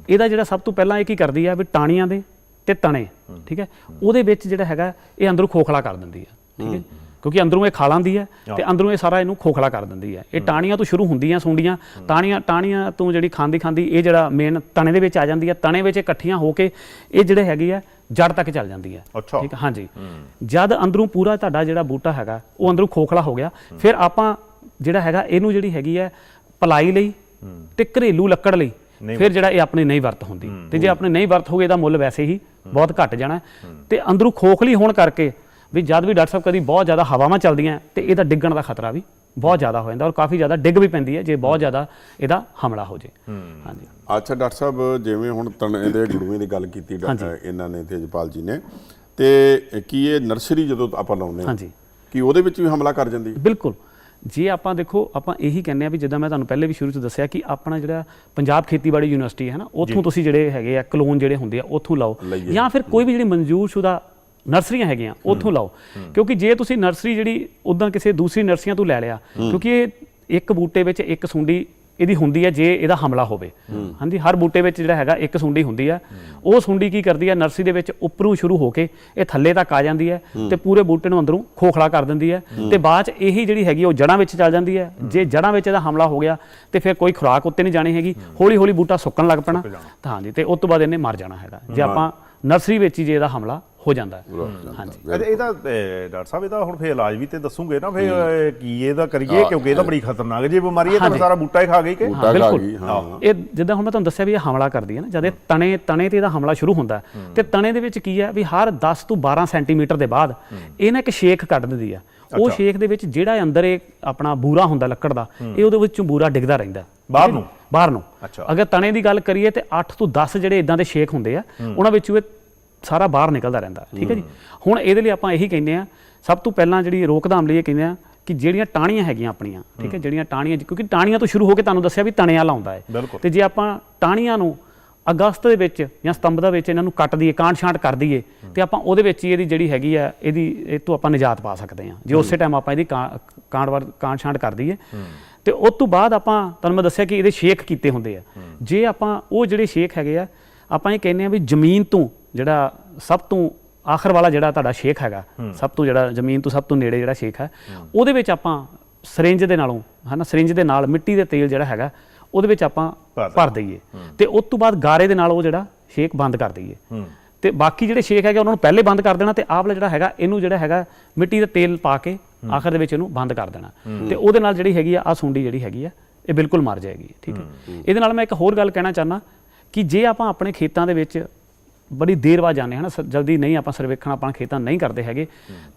ਇਹਦਾ ਜਿਹੜਾ ਸਭ ਤੋਂ ਪਹਿਲਾਂ ਇਹ ਕੀ ਕਰਦੀ ਹੈ ਵੀ ਟਾਣੀਆਂ ਦੇ ਤੇ ਤਣੇ ਠੀਕ ਹੈ? ਉਹਦੇ ਵਿੱਚ ਜਿਹੜਾ ਹੈਗਾ ਇਹ ਅੰਦਰੋਂ ਖੋਖਲਾ ਕਰ ਦਿੰਦੀ ਹੈ ਠੀਕ ਹੈ। ਕਿਉਂਕਿ ਅੰਦਰੋਂ ਇਹ ਖਾ ਲਾਂਦੀ ਹੈ ਤੇ ਅੰਦਰੋਂ ਇਹ ਸਾਰਾ ਇਹਨੂੰ ਖੋਖਲਾ ਕਰ ਦਿੰਦੀ ਹੈ। ਇਹ ਟਾਣੀਆਂ ਤੋਂ ਸ਼ੁਰੂ ਹੁੰਦੀਆਂ ਸੁੰਡੀਆਂ ਟਾਣੀਆਂ ਟਾਣੀਆਂ ਤੋਂ ਜਿਹੜੀ ਖਾਂਦੀ ਖਾਂਦੀ ਇਹ ਜਿਹੜਾ ਮੇਨ ਤਣੇ ਦੇ ਵਿੱਚ ਆ ਜਾਂਦੀ ਹੈ। ਤਣੇ ਵਿੱਚ ਇਕੱਠੀਆਂ ਹੋ ਕੇ ਇਹ ਜਿਹੜੇ ਹੈਗੀ ਆ ਜੜ ਤੱਕ ਚੱਲ ਜਾਂਦੀ ਹੈ। ਠੀਕ ਹੈ ਹਾਂਜੀ। ਜਦ ਅੰਦਰੋਂ ਪੂਰਾ ਤੁਹਾਡਾ ਜਿਹੜਾ ਬੂਟਾ ਹੈਗਾ ਉਹ ਅੰਦਰੋਂ ਖੋਖਲਾ ਹੋ ਗਿਆ। ਫਿਰ ਆਪਾਂ ਜਿਹੜਾ ਹੈਗਾ ਇਹਨੂੰ ਜਿਹੜੀ ਹੈਗੀ ਹੈ ਪਲਾਈ ਲਈ ਤੇ ਘਰੇਲੂ ਲੱਕੜ ਲਈ। ਫਿਰ ਜਿਹੜਾ ਇਹ ਆਪਣੀ ਨਹੀਂ ਵਰਤ ਹੁੰਦੀ। ਤੇ ਜੇ ਆਪਣੇ ਨਹੀਂ ਵਰਤ ਹੋਗੇ ਇਹਦਾ ਮੁੱਲ ਵੈਸੇ ਹੀ ਬਹੁਤ ਘਟ ਜਾਣਾ ਹੈ। ਤੇ ਅੰਦਰੋਂ ਖੋਖਲੀ ਹੋਣ ਕਰਕੇ ਵੀ ਜਦ ਵੀ ਡਾਕਟਰ ਸਾਹਿਬ ਕਦੀ ਬਹੁਤ ਜ਼ਿਆਦਾ ਹਵਾਵਾਂ ਚੱਲਦੀਆਂ ਤੇ ਇਹਦਾ ਡਿੱਗਣ ਦਾ ਖਤਰਾ ਵੀ ਬਹੁਤ ਜ਼ਿਆਦਾ ਹੋ ਜਾਂਦਾ ਔਰ ਕਾਫੀ ਜ਼ਿਆਦਾ ਡਿੱਗ ਵੀ ਪੈਂਦੀ ਹੈ ਜੇ ਬਹੁਤ ਜ਼ਿਆਦਾ ਇਹਦਾ ਹਮਲਾ ਹੋ ਜੇ। ਹਾਂਜੀ।
ਅੱਛਾ ਡਾਕਟਰ ਸਾਹਿਬ ਜਿਵੇਂ ਹੁਣ ਤਣੇ ਦੇ ਗੜੂਏ ਦੀ ਗੱਲ ਕੀਤੀ ਇਹਨਾਂ ਨੇ ਤੇਜਪਾਲ ਜੀ ਨੇ ਤੇ ਕੀ ਇਹ ਨਰਸਰੀ ਜਦੋਂ ਆਪਾਂ ਲਾਉਂਦੇ ਹਾਂ
ਹਾਂਜੀ।
ਕੀ ਉਹਦੇ ਵਿੱਚ ਵੀ ਹਮਲਾ ਕਰ ਜਾਂਦੀ ਹੈ?
ਬਿਲਕੁਲ। ਜੇ ਆਪਾਂ ਦੇਖੋ ਆਪਾਂ ਇਹੀ ਕਹਿੰਦੇ ਆ ਵੀ ਜਿੱਦਾਂ ਮੈਂ ਤੁਹਾਨੂੰ ਪਹਿਲੇ ਵੀ ਸ਼ੁਰੂ ਚ ਦੱਸਿਆ ਕਿ ਆਪਣਾ ਜਿਹੜਾ ਪੰਜਾਬ ਖੇਤੀਬਾੜੀ ਯੂਨੀਵਰਸਿਟੀ ਹੈ ਨਾ ਉੱਥੋਂ ਤੁਸੀਂ ਜਿਹੜੇ ਹੈਗੇ ਆ ਕਲੋਨ ਜਿਹੜੇ ਹੁੰਦੇ ਆ ਉੱਥੋਂ ਲਾਓ। ਜਾਂ ਫਿਰ ਕੋਈ ਵੀ ਜਿਹੜੀ ਮਨਜ਼ੂਰਸ਼ੁਦਾ ਨਰਸਰੀਆਂ ਹੈਗੀਆਂ ਉੱਥੋਂ ਲਾਓ। ਕਿਉਂਕਿ ਜੇ ਤੁਸੀਂ ਨਰਸਰੀ ਜਿਹੜੀ ਉਦਾਂ ਕਿਸੇ ਦੂਸਰੀ ਨਰਸਰੀਆਂ ਤੋਂ ਲੈ ਲਿਆ ਕਿਉਂਕਿ ਇਹ ਇੱਕ ਬੂਟੇ ਵਿੱਚ ਇੱਕ ਸੁੰਡੀ ਇਹਦੀ ਹੁੰਦੀ ਹੈ ਜੇ ਇਹਦਾ ਹਮਲਾ ਹੋਵੇ। ਹਾਂਜੀ ਹਰ ਬੂਟੇ ਵਿੱਚ ਜਿਹੜਾ ਹੈਗਾ ਇੱਕ ਸੁੰਡੀ ਹੁੰਦੀ ਹੈ। ਉਹ ਸੁੰਡੀ ਕੀ ਕਰਦੀ ਹੈ? ਨਰਸਰੀ ਦੇ ਵਿੱਚ ਉੱਪਰੋਂ ਸ਼ੁਰੂ ਹੋ ਕੇ ਇਹ ਥੱਲੇ ਤੱਕ ਆ ਜਾਂਦੀ ਹੈ ਤੇ ਪੂਰੇ ਬੂਟੇ ਨੂੰ ਅੰਦਰੋਂ ਖੋਖਲਾ ਕਰ ਦਿੰਦੀ ਹੈ ਤੇ ਬਾਅਦ ਚ ਇਹੀ ਜਿਹੜੀ ਹੈਗੀ ਉਹ ਜੜਾਂ ਵਿੱਚ ਚੱਲ ਜਾਂਦੀ ਹੈ। ਜੇ ਜੜਾਂ ਵਿੱਚ ਇਹਦਾ ਹਮਲਾ ਹੋ ਗਿਆ ਤੇ ਫਿਰ ਕੋਈ ਖੁਰਾਕ ਉੱਤੇ ਨਹੀਂ ਜਾਣੀ ਹੈਗੀ ਹੌਲੀ ਹੌਲੀ ਬੂਟਾ ਸੁੱਕਣ ਲੱਗ ਪੈਣਾ। ਤਾਂ ਹਾਂਜੀ ਤੇ ਉਸ ਤੋਂ ਬਾਅਦ ਇਹਨੇ ਮਰ ਜਾਣਾ ਹੈਗਾ। ਜੇ ਆਪਾਂ ਨਰਸਰੀ ਵਿੱਚ ਹੀ ਜੇ ਇਹਦਾ ਹਮਲਾ ਹੋ ਜਾਂਦਾ ਹਾਂਜੀ।
ਇਹ- ਇਹਦਾ ਡਾਕਟਰ ਸਾਹਿਬ ਇਹਦਾ ਹੁਣ ਫੇਰ ਇਲਾਜ ਵੀ ਤੇ ਦੱਸੂਗੇ ਨਾ ਫੇਰ ਕੀ ਇਹਦਾ ਕਰੀਏ ਕਿਉਂਕਿ ਇਹ ਤਾਂ ਬੜੀ ਖਤਰਨਾਕ ਜੇ ਬਿਮਾਰੀ ਹੈ ਤਾਂ। ਸਾਰਾ ਬੂਟਾ ਹੀ ਖਾ ਗਈ ਕਿ?
ਬਿਲਕੁਲ। ਇਹ ਜਿੱਦਾਂ ਹੁਣ ਮੈਂ ਤੁਹਾਨੂੰ ਦੱਸਿਆ ਵੀ ਇਹ ਹਮਲਾ ਕਰਦੀ ਹੈ ਨਾ ਜਦ ਇਹ ਤਣੇ ਤਣੇ ਤੇ ਇਹਦਾ ਹਮਲਾ ਸ਼ੁਰੂ ਹੁੰਦਾ ਹੈ, ਤੇ ਤਣੇ ਦੇ ਵਿੱਚ ਕੀ ਹੈ ਵੀ ਹਰ 10 ਤੋਂ 12 ਸੈਂਟੀਮੀਟਰ ਦੇ ਬਾਅਦ ਇਹ ਨਾ ਇੱਕ ਸ਼ੇਖ ਕੱਢ ਦਿੰਦੀ ਆ ਉਹ ਸ਼ੇਖ ਦੇ ਵਿੱਚ ਜਿਹੜਾ ਅੰਦਰ ਇਹ ਆਪਣਾ ਬੂਰਾ ਹੁੰਦਾ ਲੱਕੜ ਦਾ ਇਹ ਉਹਦੇ ਵਿੱਚੋਂ ਬੂਰਾ ਡਿੱਗਦਾ ਰਹਿੰਦਾ
ਬਾਹਰ ਨੂੰ?
ਬਾਹਰ ਨੂੰ।
ਅੱਛਾ।
ਅਗਰ ਤਣੇ ਦੀ ਗੱਲ ਕਰੀਏ ਤੇ 8 ਤੋਂ 10 ਜਿਹੜੇ ਇਦਾਂ ਦੇ ਸ਼ੇਖ ਹੁੰਦੇ ਆ ਉਹਨਾਂ ਵਿੱਚੋਂ ਇਹ ਸਾਰਾ ਬਾਹਰ ਨਿਕਲਦਾ ਰਹਿੰਦਾ ਠੀਕ ਹੈ ਜੀ? ਹੁਣ ਇਹਦੇ ਲਈ ਆਪਾਂ ਇਹੀ ਕਹਿੰਦੇ ਆ ਸਭ ਤੋਂ ਪਹਿਲਾਂ ਜਿਹੜੀ ਰੋਕਥਾਮ ਲਈ ਇਹ ਕਹਿੰਦੇ ਆ ਕਿ ਜਿਹੜੀਆਂ ਟਾਹਣੀਆਂ ਹੈਗੀਆਂ ਆਪਣੀਆਂ ਠੀਕ ਹੈ ਜਿਹੜੀਆਂ ਟਾਹਣੀਆਂ ਕਿਉਂਕਿ ਟਾਹਣੀਆਂ ਤੋਂ ਸ਼ੁਰੂ ਹੋ ਕੇ ਤੁਹਾਨੂੰ ਦੱਸਿਆ ਵੀ ਤਣਿਆਂ ਲਾਉਂਦਾ ਹੈ। ਤੇ ਜੇ ਆਪਾਂ ਟਾਹਣੀਆਂ ਨੂੰ ਅਗਸਤ ਦੇ ਵਿੱਚ ਜਾਂ ਸਤੰਬਰ ਦੇ ਵਿੱਚ ਇਹਨਾਂ ਨੂੰ ਕੱਟ ਦਈਏ ਕਾਂਟ ਛਾਂਟ ਕਰ ਦਈਏ ਤੇ ਆਪਾਂ ਉਹਦੇ ਵਿੱਚ ਹੀ ਇਹਦੀ ਜਿਹੜੀ ਹੈਗੀ ਆ ਇਹਦੀ ਇਹ ਤੋਂ ਆਪਾਂ ਨਿਜਾਤ ਪਾ ਸਕਦੇ ਹਾਂ। ਜੇ ਉਸੇ ਟਾਈਮ ਆਪਾਂ ਇਹਦੀ ਕਾਂ- ਕਾਂਟ ਵਾਰ ਕਾਂਟ ਛਾਂਟ ਕਰ ਦਈਏ ਤੇ ਉਸ ਤੋਂ ਬਾਅਦ ਆਪਾਂ ਤੁਹਾਨੂੰ ਮੈਂ ਦੱਸਿਆ ਕਿ ਇਹਦੇ ਸ਼ੇਖ ਕੀਤੇ ਹੁੰਦੇ ਆ। ਜੇ ਆਪਾਂ ਉਹ ਜਿਹੜੇ ਸ਼ੇਖ ਹੈਗੇ ਆ ਆਪਾਂ ਇਹ ਕਹਿੰਦੇ ਆ ਵੀ ਜ਼ਮੀਨ ਤੋਂ ਜਿਹੜਾ ਸਭ ਤੋਂ ਆਖਰ ਵਾਲਾ ਜਿਹੜਾ ਤੁਹਾਡਾ ਸ਼ੇਖ ਹੈਗਾ ਸਭ ਤੋਂ ਜਿਹੜਾ ਜ਼ਮੀਨ ਤੋਂ ਸਭ ਤੋਂ ਨੇੜੇ ਜਿਹੜਾ ਸ਼ੇਖ ਹੈ ਉਹਦੇ ਵਿੱਚ ਆਪਾਂ ਸਰਿੰਜ ਦੇ ਨਾਲੋਂ ਹਨਾ ਸਰਿੰਜ ਦੇ ਨਾਲ ਮਿੱਟੀ ਦੇ ਤੇਲ ਜਿਹੜਾ ਹੈਗਾ ਉਹਦੇ ਵਿੱਚ ਆਪਾਂ
ਭਰ
ਦਈਏ। ਤੇ ਉਸ ਤੋਂ ਬਾਅਦ ਗਾਰੇ ਦੇ ਨਾਲ ਉਹ ਜਿਹੜਾ ਸ਼ੇਕ ਬੰਦ ਕਰ ਦਈਏ। ਤੇ ਬਾਕੀ ਜਿਹੜੇ ਸ਼ੇਕ ਹੈਗੇ ਉਹਨਾਂ ਨੂੰ ਪਹਿਲੇ ਬੰਦ ਕਰ ਦੇਣਾ ਤੇ ਆਹ ਵਾਲਾ ਜਿਹੜਾ ਹੈਗਾ ਇਹਨੂੰ ਜਿਹੜਾ ਹੈਗਾ ਮਿੱਟੀ ਦਾ ਤੇਲ ਪਾ ਕੇ ਆਖਰ ਦੇ ਵਿੱਚ ਇਹਨੂੰ ਬੰਦ ਕਰ ਦੇਣਾ। ਤੇ ਉਹਦੇ ਨਾਲ ਜਿਹੜੀ ਹੈਗੀ ਆ ਆ ਸੁੰਡੀ ਜਿਹੜੀ ਹੈਗੀ ਆ ਇਹ ਬਿਲਕੁਲ ਮਰ ਜਾਏਗੀ ਠੀਕ ਹੈ। ਇਹਦੇ ਨਾਲ ਮੈਂ ਇੱਕ ਹੋਰ ਗੱਲ ਕਹਿਣਾ ਚਾਹਨਾ ਕਿ ਜੇ ਆਪਾਂ ਆਪਣੇ ਖੇਤਾਂ ਦੇ ਵਿੱਚ ਬੜੀ ਦੇਰ ਬਾਅਦ ਜਾਂਦੇ ਹਾਂ ਨਾ ਸ- ਜਲਦੀ ਨਹੀਂ ਆਪਾਂ ਸਰਵੇਖਣ ਆਪਾਂ ਖੇਤਾਂ ਨਹੀਂ ਕਰਦੇ ਹੈਗੇ।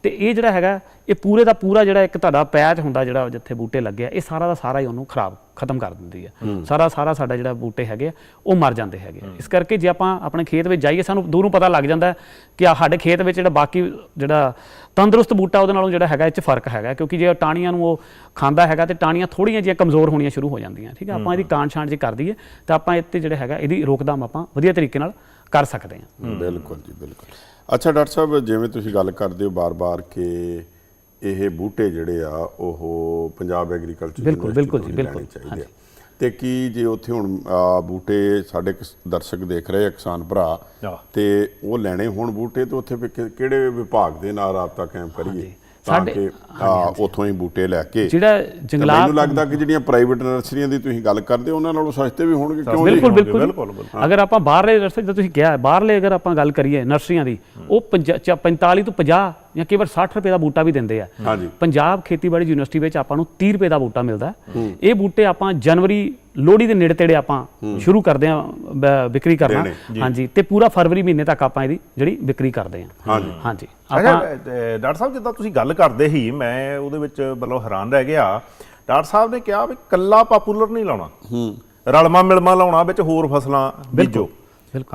ਤੇ ਇਹ ਜਿਹੜਾ ਹੈਗਾ ਇਹ ਪੂਰੇ ਦਾ ਪੂਰਾ ਜਿਹੜਾ ਇੱਕ ਤੁਹਾਡਾ ਪੈਚ ਹੁੰਦਾ ਜਿਹੜਾ ਜਿੱਥੇ ਬੂਟੇ ਲੱਗੇ ਆ ਇਹ ਸਾਰਾ ਦਾ ਸਾਰਾ ਹੀ ਉਹਨੂੰ ਖਰਾਬ ਖਤਮ ਕਰ ਦਿੰਦੀ ਹੈ। ਸਾਰਾ ਸਾਰਾ ਸਾਡਾ ਜਿਹੜਾ ਬੂਟੇ ਹੈਗੇ ਆ ਉਹ ਮਰ ਜਾਂਦੇ ਹੈਗੇ ਆ। ਇਸ ਕਰਕੇ ਜੇ ਆਪਾਂ ਆਪਣੇ ਖੇਤ ਵਿੱਚ ਜਾਈਏ ਸਾਨੂੰ ਦੂਰੋਂ ਪਤਾ ਲੱਗ ਜਾਂਦਾ ਕਿ ਆ ਸਾਡੇ ਖੇਤ ਵਿੱਚ ਜਿਹੜਾ ਬਾਕੀ ਜਿਹੜਾ ਤੰਦਰੁਸਤ ਬੂਟਾ ਉਹਦੇ ਨਾਲੋਂ ਜਿਹੜਾ ਹੈਗਾ ਇਹ ਚ ਫ਼ਰਕ ਹੈਗਾ ਕਿਉਂਕਿ ਜੇ ਟਾਣੀਆਂ ਨੂੰ ਉਹ ਖਾਂਦਾ ਹੈਗਾ ਤੇ ਟਾਣੀਆਂ ਥੋੜੀਆਂ ਜਿਹੀਆਂ ਕਮਜ਼ੋਰ ਹੋਣੀਆਂ ਸ਼ੁਰੂ ਹੋ ਜਾਂਦੀਆਂ ਠੀਕ ਹੈ ਆਪਾਂ ਇਹਦੀ ਛਾਂਟ ਜੇ ਕਰ ਦਈਏ ਤਾਂ ਆਪਾਂ ਇੱਥੇ ਜਿਹੜਾ ਹੈਗਾ ਇਹਦੀ ਰੋਕਥਾਮ ਆਪਾਂ ਵਧੀਆ ਤਰੀਕੇ ਨਾਲ ਕਰ ਸਕਦੇ ਹਾਂ।
ਬਿਲਕੁਲ ਜੀ ਬਿਲਕੁਲ। ਅੱਛਾ ਡਾਕਟਰ ਸਾਹਿਬ ਜਿਵੇਂ ਤੁਸੀਂ ਗੱਲ ਕਰਦੇ ਹੋ ਬਾਰ-ਬਾਰ ਕਿ ਇਹ ਬੂਟੇ ਜਿਹੜੇ ਆ ਉਹ ਪੰਜਾਬ ਐਗਰੀਕਲਚਰ
ਬਿਲਕੁਲ, ਬਿਲਕੁਲ ਜੀ, ਬਿਲਕੁਲ।
ਚਾਹੀਦੇ ਆ। ਤੇ ਕੀ ਜੇ ਉੱਥੇ ਹੁਣ ਬੂਟੇ ਸਾਡੇ ਦਰਸ਼ਕ ਦੇਖ ਰਹੇ ਆ ਕਿਸਾਨ ਭਰਾ। ਤੇ ਉਹ ਲੈਣੇ ਹੋਣ ਬੂਟੇ ਤੇ ਉੱਥੇ ਕਿਹੜੇ ਵਿਭਾਗ ਦੇ ਨਾਲ ਰਾਬਤਾ ਕਾਇਮ ਕਰੀਏ?
ਸਾਡੇ-
ਉੱਥੋਂ ਹੀ ਬੂਟੇ ਲੈ ਕੇ
ਜਿਹੜਾ ਜੰਗਲਾਤ
ਮੈਨੂੰ ਲੱਗਦਾ ਕਿ ਜਿਹੜੀਆਂ ਪ੍ਰਾਈਵੇਟ ਨਰਸਰੀਆਂ ਦੀ ਤੁਸੀਂ ਗੱਲ ਕਰਦੇ ਹੋ ਉਹਨਾਂ ਨਾਲੋਂ ਸਸਤੇ ਵੀ ਹੋਣਗੇ ਕਿਉਂ
ਬਿਲਕੁਲ ਬਿਲਕੁਲ। ਅਗਰ ਆਪਾਂ ਬਾਹਰਲੇ ਨਰਸਰੀ ਜਿੱਦਾਂ ਤੁਸੀਂ ਕਿਹਾ ਬਾਹਰਲੇ ਅਗਰ ਆਪਾਂ ਗੱਲ ਕਰੀਏ ਨਰਸਰੀਆਂ ਦੀ ਉਹ ਪੰਜਾ- ਚ- 45 ਤੋਂ 50 ਜਾਂ ਕਈ ਵਾਰ 60 ਰੁਪਏ ਦਾ ਬੂਟਾ ਵੀ ਦਿੰਦੇ ਆ।
ਹਾਂਜੀ।
ਪੰਜਾਬ ਖੇਤੀਬਾੜੀ ਯੂਨੀਵਰਸਿਟੀ ਵਿੱਚ ਆਪਾਂ ਨੂੰ 30 ਰੁਪਏ ਦਾ ਬੂਟਾ ਮਿਲਦਾ। ਹੈ। ਇਹ ਬੂਟੇ ਆਪਾਂ ਜਨਵਰੀ ਲੋਹੜੀ ਦੇ ਨੇੜੇ ਤੇੜੇ ਆਪਾਂ ਸ਼ੁਰੂ ਕਰਦੇ ਆ ਵਿਕਰੀ ਕਰਨਾ। ਹਾਂਜੀ ਤੇ ਪੂਰਾ ਫਰਵਰੀ ਮਹੀਨੇ ਤੱਕ ਆਪਾਂ ਇਹਦੀ ਜਿਹੜੀ ਵਿਕਰੀ ਕਰਦੇ ਆ
ਹਾਂਜੀ।
ਆਪਾਂ
ਡਾਕਟਰ ਸਾਹਿਬ ਜਿੱਦਾਂ ਤੁਸੀਂ ਗੱਲ ਕਰਦੇ ਹੀ ਮੈਂ ਉਹਦੇ ਵਿੱਚ ਮਤਲਬ ਹੈਰਾਨ ਰਹਿ ਗਿਆ। ਡਾਕਟਰ ਸਾਹਿਬ ਨੇ ਕਿਹਾ ਵੀ ਕੱਲਾ ਪਾਪੂਲਰ ਨਹੀਂ ਲਾਉਣਾ। ਹੂੰ। ਰਲਮਾ ਮਿਲਮਾ ਲਾਉਣਾ ਵਿੱਚ ਹੋਰ ਫਸਲਾਂ ਬੀਜੋ।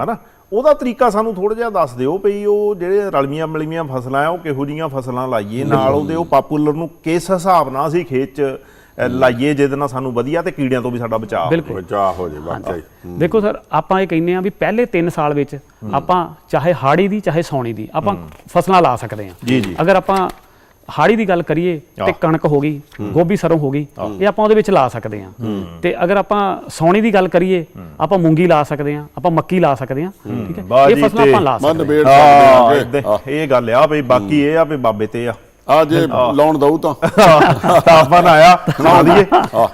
ਹਨਾ? ਉਹਦਾ ਤਰੀਕਾ ਸਾਨੂੰ ਥੋੜਾ ਜਿਹਾ ਦੱਸ ਦਿਓ ਭਈ ਉਹ ਜਿਹੜੇ ਰਲਮੀਆਂ ਮਿਲਮੀਆਂ ਫਸਲਾਂ ਆ ਉਹ ਕਿਹੋ ਜੀਆਂ ਫਸਲਾਂ ਲਾਈਏ ਨਾਲ ਉਹਦੇ ਉਹ ਪਾਪੂਲਰ ਨੂੰ ਕਿਸ ਹਿਸਾਬ ਨਾਲ ਅਸੀਂ ਖੇਤ 'ਚ ਲਾਈਏ ਜਿਹਦੇ ਨਾਲ ਸਾਨੂੰ ਵਧੀਆ ਤੇ ਕੀੜਿਆਂ ਤੋਂ ਵੀ ਸਾਡਾ ਬਚਾਅ ਹੋਵੇ।
ਬਿਲਕੁਲ।
ਬਚਾ ਹੋ ਜੇ ਵਾਕਈ।
ਦੇਖੋ ਸਰ ਆਪਾਂ ਇਹ ਕਹਿੰਦੇ ਆ ਵੀ ਪਹਿਲੇ 3 ਸਾਲ ਵਿੱਚ ਆਪਾਂ ਚਾਹੇ ਹਾੜੀ ਦੀ ਚਾਹੇ ਸੌਣੀ ਦੀ ਆਪਾਂ ਫਸਲਾਂ ਲਾ ਸਕਦੇ ਆ
ਜੀ, ਜੀ।
ਅਗਰ ਆਪਾਂ ਹਾੜੀ ਦੀ ਗੱਲ ਕਰੀਏ ਤੇ। ਕਣਕ ਹੋ ਗਈ ਗੋਭੀ ਸਰੋਂ ਹੋ ਗਈ ਇਹ ਆਪਾਂ ਉਹਦੇ ਵਿੱਚ ਲਾ ਸਕਦੇ ਆ ਤੇ ਅਗਰ ਆਪਾਂ ਸੌਣੀ ਦੀ ਗੱਲ ਕਰੀਏ ਆਪਾਂ ਮੂੰਗੀ ਲਾ ਸਕਦੇ ਆ ਆਪਾਂ ਮੱਕੀ ਲਾ ਸਕਦੇ ਆ ਠੀਕ ਹੈ? ਇਹ ਫਸਲਾਂ ਆਪਾਂ ਲਾ ਸਕਦੇ
ਆ
ਇਹ ਗੱਲ ਆ ਭਈ ਬਾਕੀ ਇਹ ਆ ਵੀ ਬਾਬੇ ਤੇ ਆ।
ਆ ਜੇ ਲਾਉਣ ਦਊ ਤਾਂ।
ਤਾਪਮਾਨ ਆਇਆ ਸੁਣਾ ਦਈਏ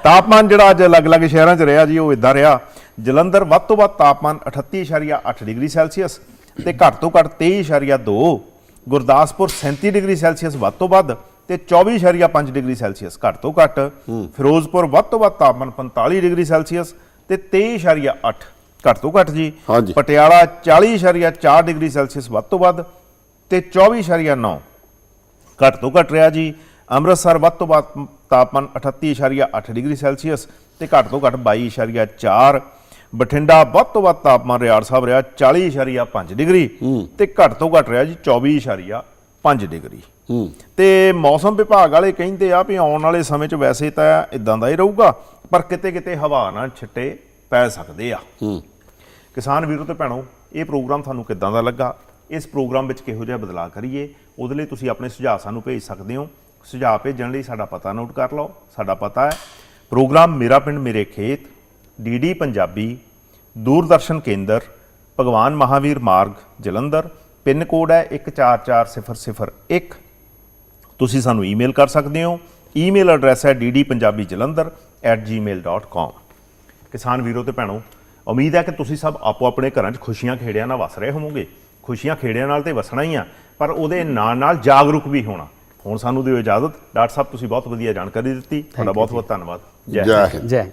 ਤਾਪਮਾਨ ਜਿਹੜਾ ਅੱਜ ਅਲੱਗ-ਅਲੱਗ ਸ਼ਹਿਰਾਂ 'ਚ ਰਿਹਾ ਜੀ ਉਹ ਇਦਾਂ ਰਿਹਾ। ਜਲੰਧਰ ਵੱਧ ਤੋਂ ਵੱਧ ਤਾਪਮਾਨ 38.8 ਡਿਗਰੀ ਸੈਲਸੀਅਸ ਤੇ ਘੱਟ ਤੋਂ ਘੱਟ 23.2 ਗੁਰਦਾਸਪੁਰ 37 ਡਿਗਰੀ ਸੈਲਸੀਅਸ ਵੱਧ ਤੋਂ ਵੱਧ ਤੇ 24.5 ਡਿਗਰੀ ਸੈਲਸੀਅਸ ਘੱਟ ਤੋਂ ਘੱਟ। ਫਿਰੋਜ਼ਪੁਰ ਵੱਧ ਤੋਂ ਵੱਧ ਤਾਪਮਾਨ 45 ਡਿਗਰੀ ਸੈਲਸੀਅਸ ਤੇ 23.8 ਘੱਟ ਤੋਂ ਘੱਟ ਜੀ। ਪਟਿਆਲਾ 40.4 ਡਿਗਰੀ ਸੈਲਸੀਅਸ ਵੱਧ ਤੋਂ ਵੱਧ ਤੇ 24.9 ਘੱਟ ਤੋਂ ਘੱਟ ਰਿਹਾ ਜੀ। ਅੰਮ੍ਰਿਤਸਰ ਵੱਧ ਤੋਂ ਵੱਧ ਤਾਪਮਾਨ 38.8 ਡਿਗਰੀ ਸੈਲਸੀਅਸ ਤੇ ਘੱਟ ਤੋਂ ਘੱਟ 22.4 ਬਠਿੰਡਾ ਵੱਧ ਤੋਂ ਵੱਧ ਤਾਪਮਾਨ ਰਿਆੜ ਸਾਹਿਬ ਰਿਹਾ 40.5 ਡਿਗਰੀ ਤੇ ਘੱਟ ਤੋਂ ਘੱਟ ਰਿਹਾ ਜੀ 24.5 ਡਿਗਰੀ। ਤੇ ਮੌਸਮ ਵਿਭਾਗ ਵਾਲੇ ਕਹਿੰਦੇ ਆ ਵੀ ਆਉਣ ਵਾਲੇ ਸਮੇਂ 'ਚ ਵੈਸੇ ਤਾਂ ਇਦਾਂ ਦਾ ਹੀ ਰਹੂਗਾ ਪਰ ਕਿਤੇ ਕਿਤੇ ਹਵਾ ਨਾਲ ਛਿੱਟੇ ਪੈ ਸਕਦੇ ਆ। ਕਿਸਾਨ ਵੀਰੋ ਤੇ ਭੈਣੋ ਇਹ ਪ੍ਰੋਗਰਾਮ ਤੁਹਾਨੂੰ ਕਿੱਦਾਂ ਦਾ ਲੱਗਾ? ਇਸ ਪ੍ਰੋਗਰਾਮ ਵਿੱਚ ਕਿਹੋ ਜਿਹਾ ਬਦਲਾਅ ਕਰੀਏ? ਉਹਦੇ ਲਈ ਤੁਸੀਂ ਆਪਣੇ ਸੁਝਾਅ ਸਾਨੂੰ ਭੇਜ ਸਕਦੇ ਹੋ। ਸੁਝਾਅ ਭੇਜਣ ਲਈ ਸਾਡਾ ਪਤਾ ਨੋਟ ਕਰ ਲਓ। ਸਾਡਾ ਪਤਾ ਹੈ ਪ੍ਰੋਗਰਾਮ ਮੇਰਾ ਪਿੰਡ ਮੇਰੇ ਖੇਤ ਡੀਡੀ ਪੰਜਾਬੀ ਦੂਰਦਰਸ਼ਨ ਕੇਂਦਰ ਭਗਵਾਨ ਮਹਾਵੀਰ ਮਾਰਗ ਜਲੰਧਰ ਪਿੰਨ ਕੋਡ ਹੈ 144001 ਤੁਸੀਂ ਸਾਨੂੰ ਈਮੇਲ ਕਰ ਸਕਦੇ ਹੋ। ਈਮੇਲ ਐਡਰੈਸ ਹੈ ddpunjabijalandhar@gmail.com ਕਿਸਾਨ ਵੀਰੋ ਤੇ ਭੈਣੋ ਉਮੀਦ ਹੈ ਕਿ ਤੁਸੀਂ ਸਭ ਆਪੋ ਆਪਣੇ ਘਰਾਂ 'ਚ ਖੁਸ਼ੀਆਂ ਖੇੜਿਆਂ ਨਾਲ ਵਸ ਰਹੇ ਹੋਵੋਗੇ। ਖੁਸ਼ੀਆਂ ਖੇੜਿਆਂ ਨਾਲ ਤੇ ਵਸਣਾ ਹੀ ਆ ਪਰ ਉਹਦੇ ਨਾਲ ਨਾਲ ਜਾਗਰੂਕ ਵੀ ਹੋਣਾ। ਹੁਣ ਸਾਨੂੰ ਦਿਓ ਇਜਾਜ਼ਤ। ਡਾਕਟਰ ਸਾਹਿਬ ਤੁਸੀਂ ਬਹੁਤ ਵਧੀਆ ਜਾਣਕਾਰੀ ਦਿੱਤੀ। ਤੁਹਾਡਾ ਬਹੁਤ ਬਹੁਤ ਧੰਨਵਾਦ। ਜੈ ਹਿੰਦ।
ਜੈ।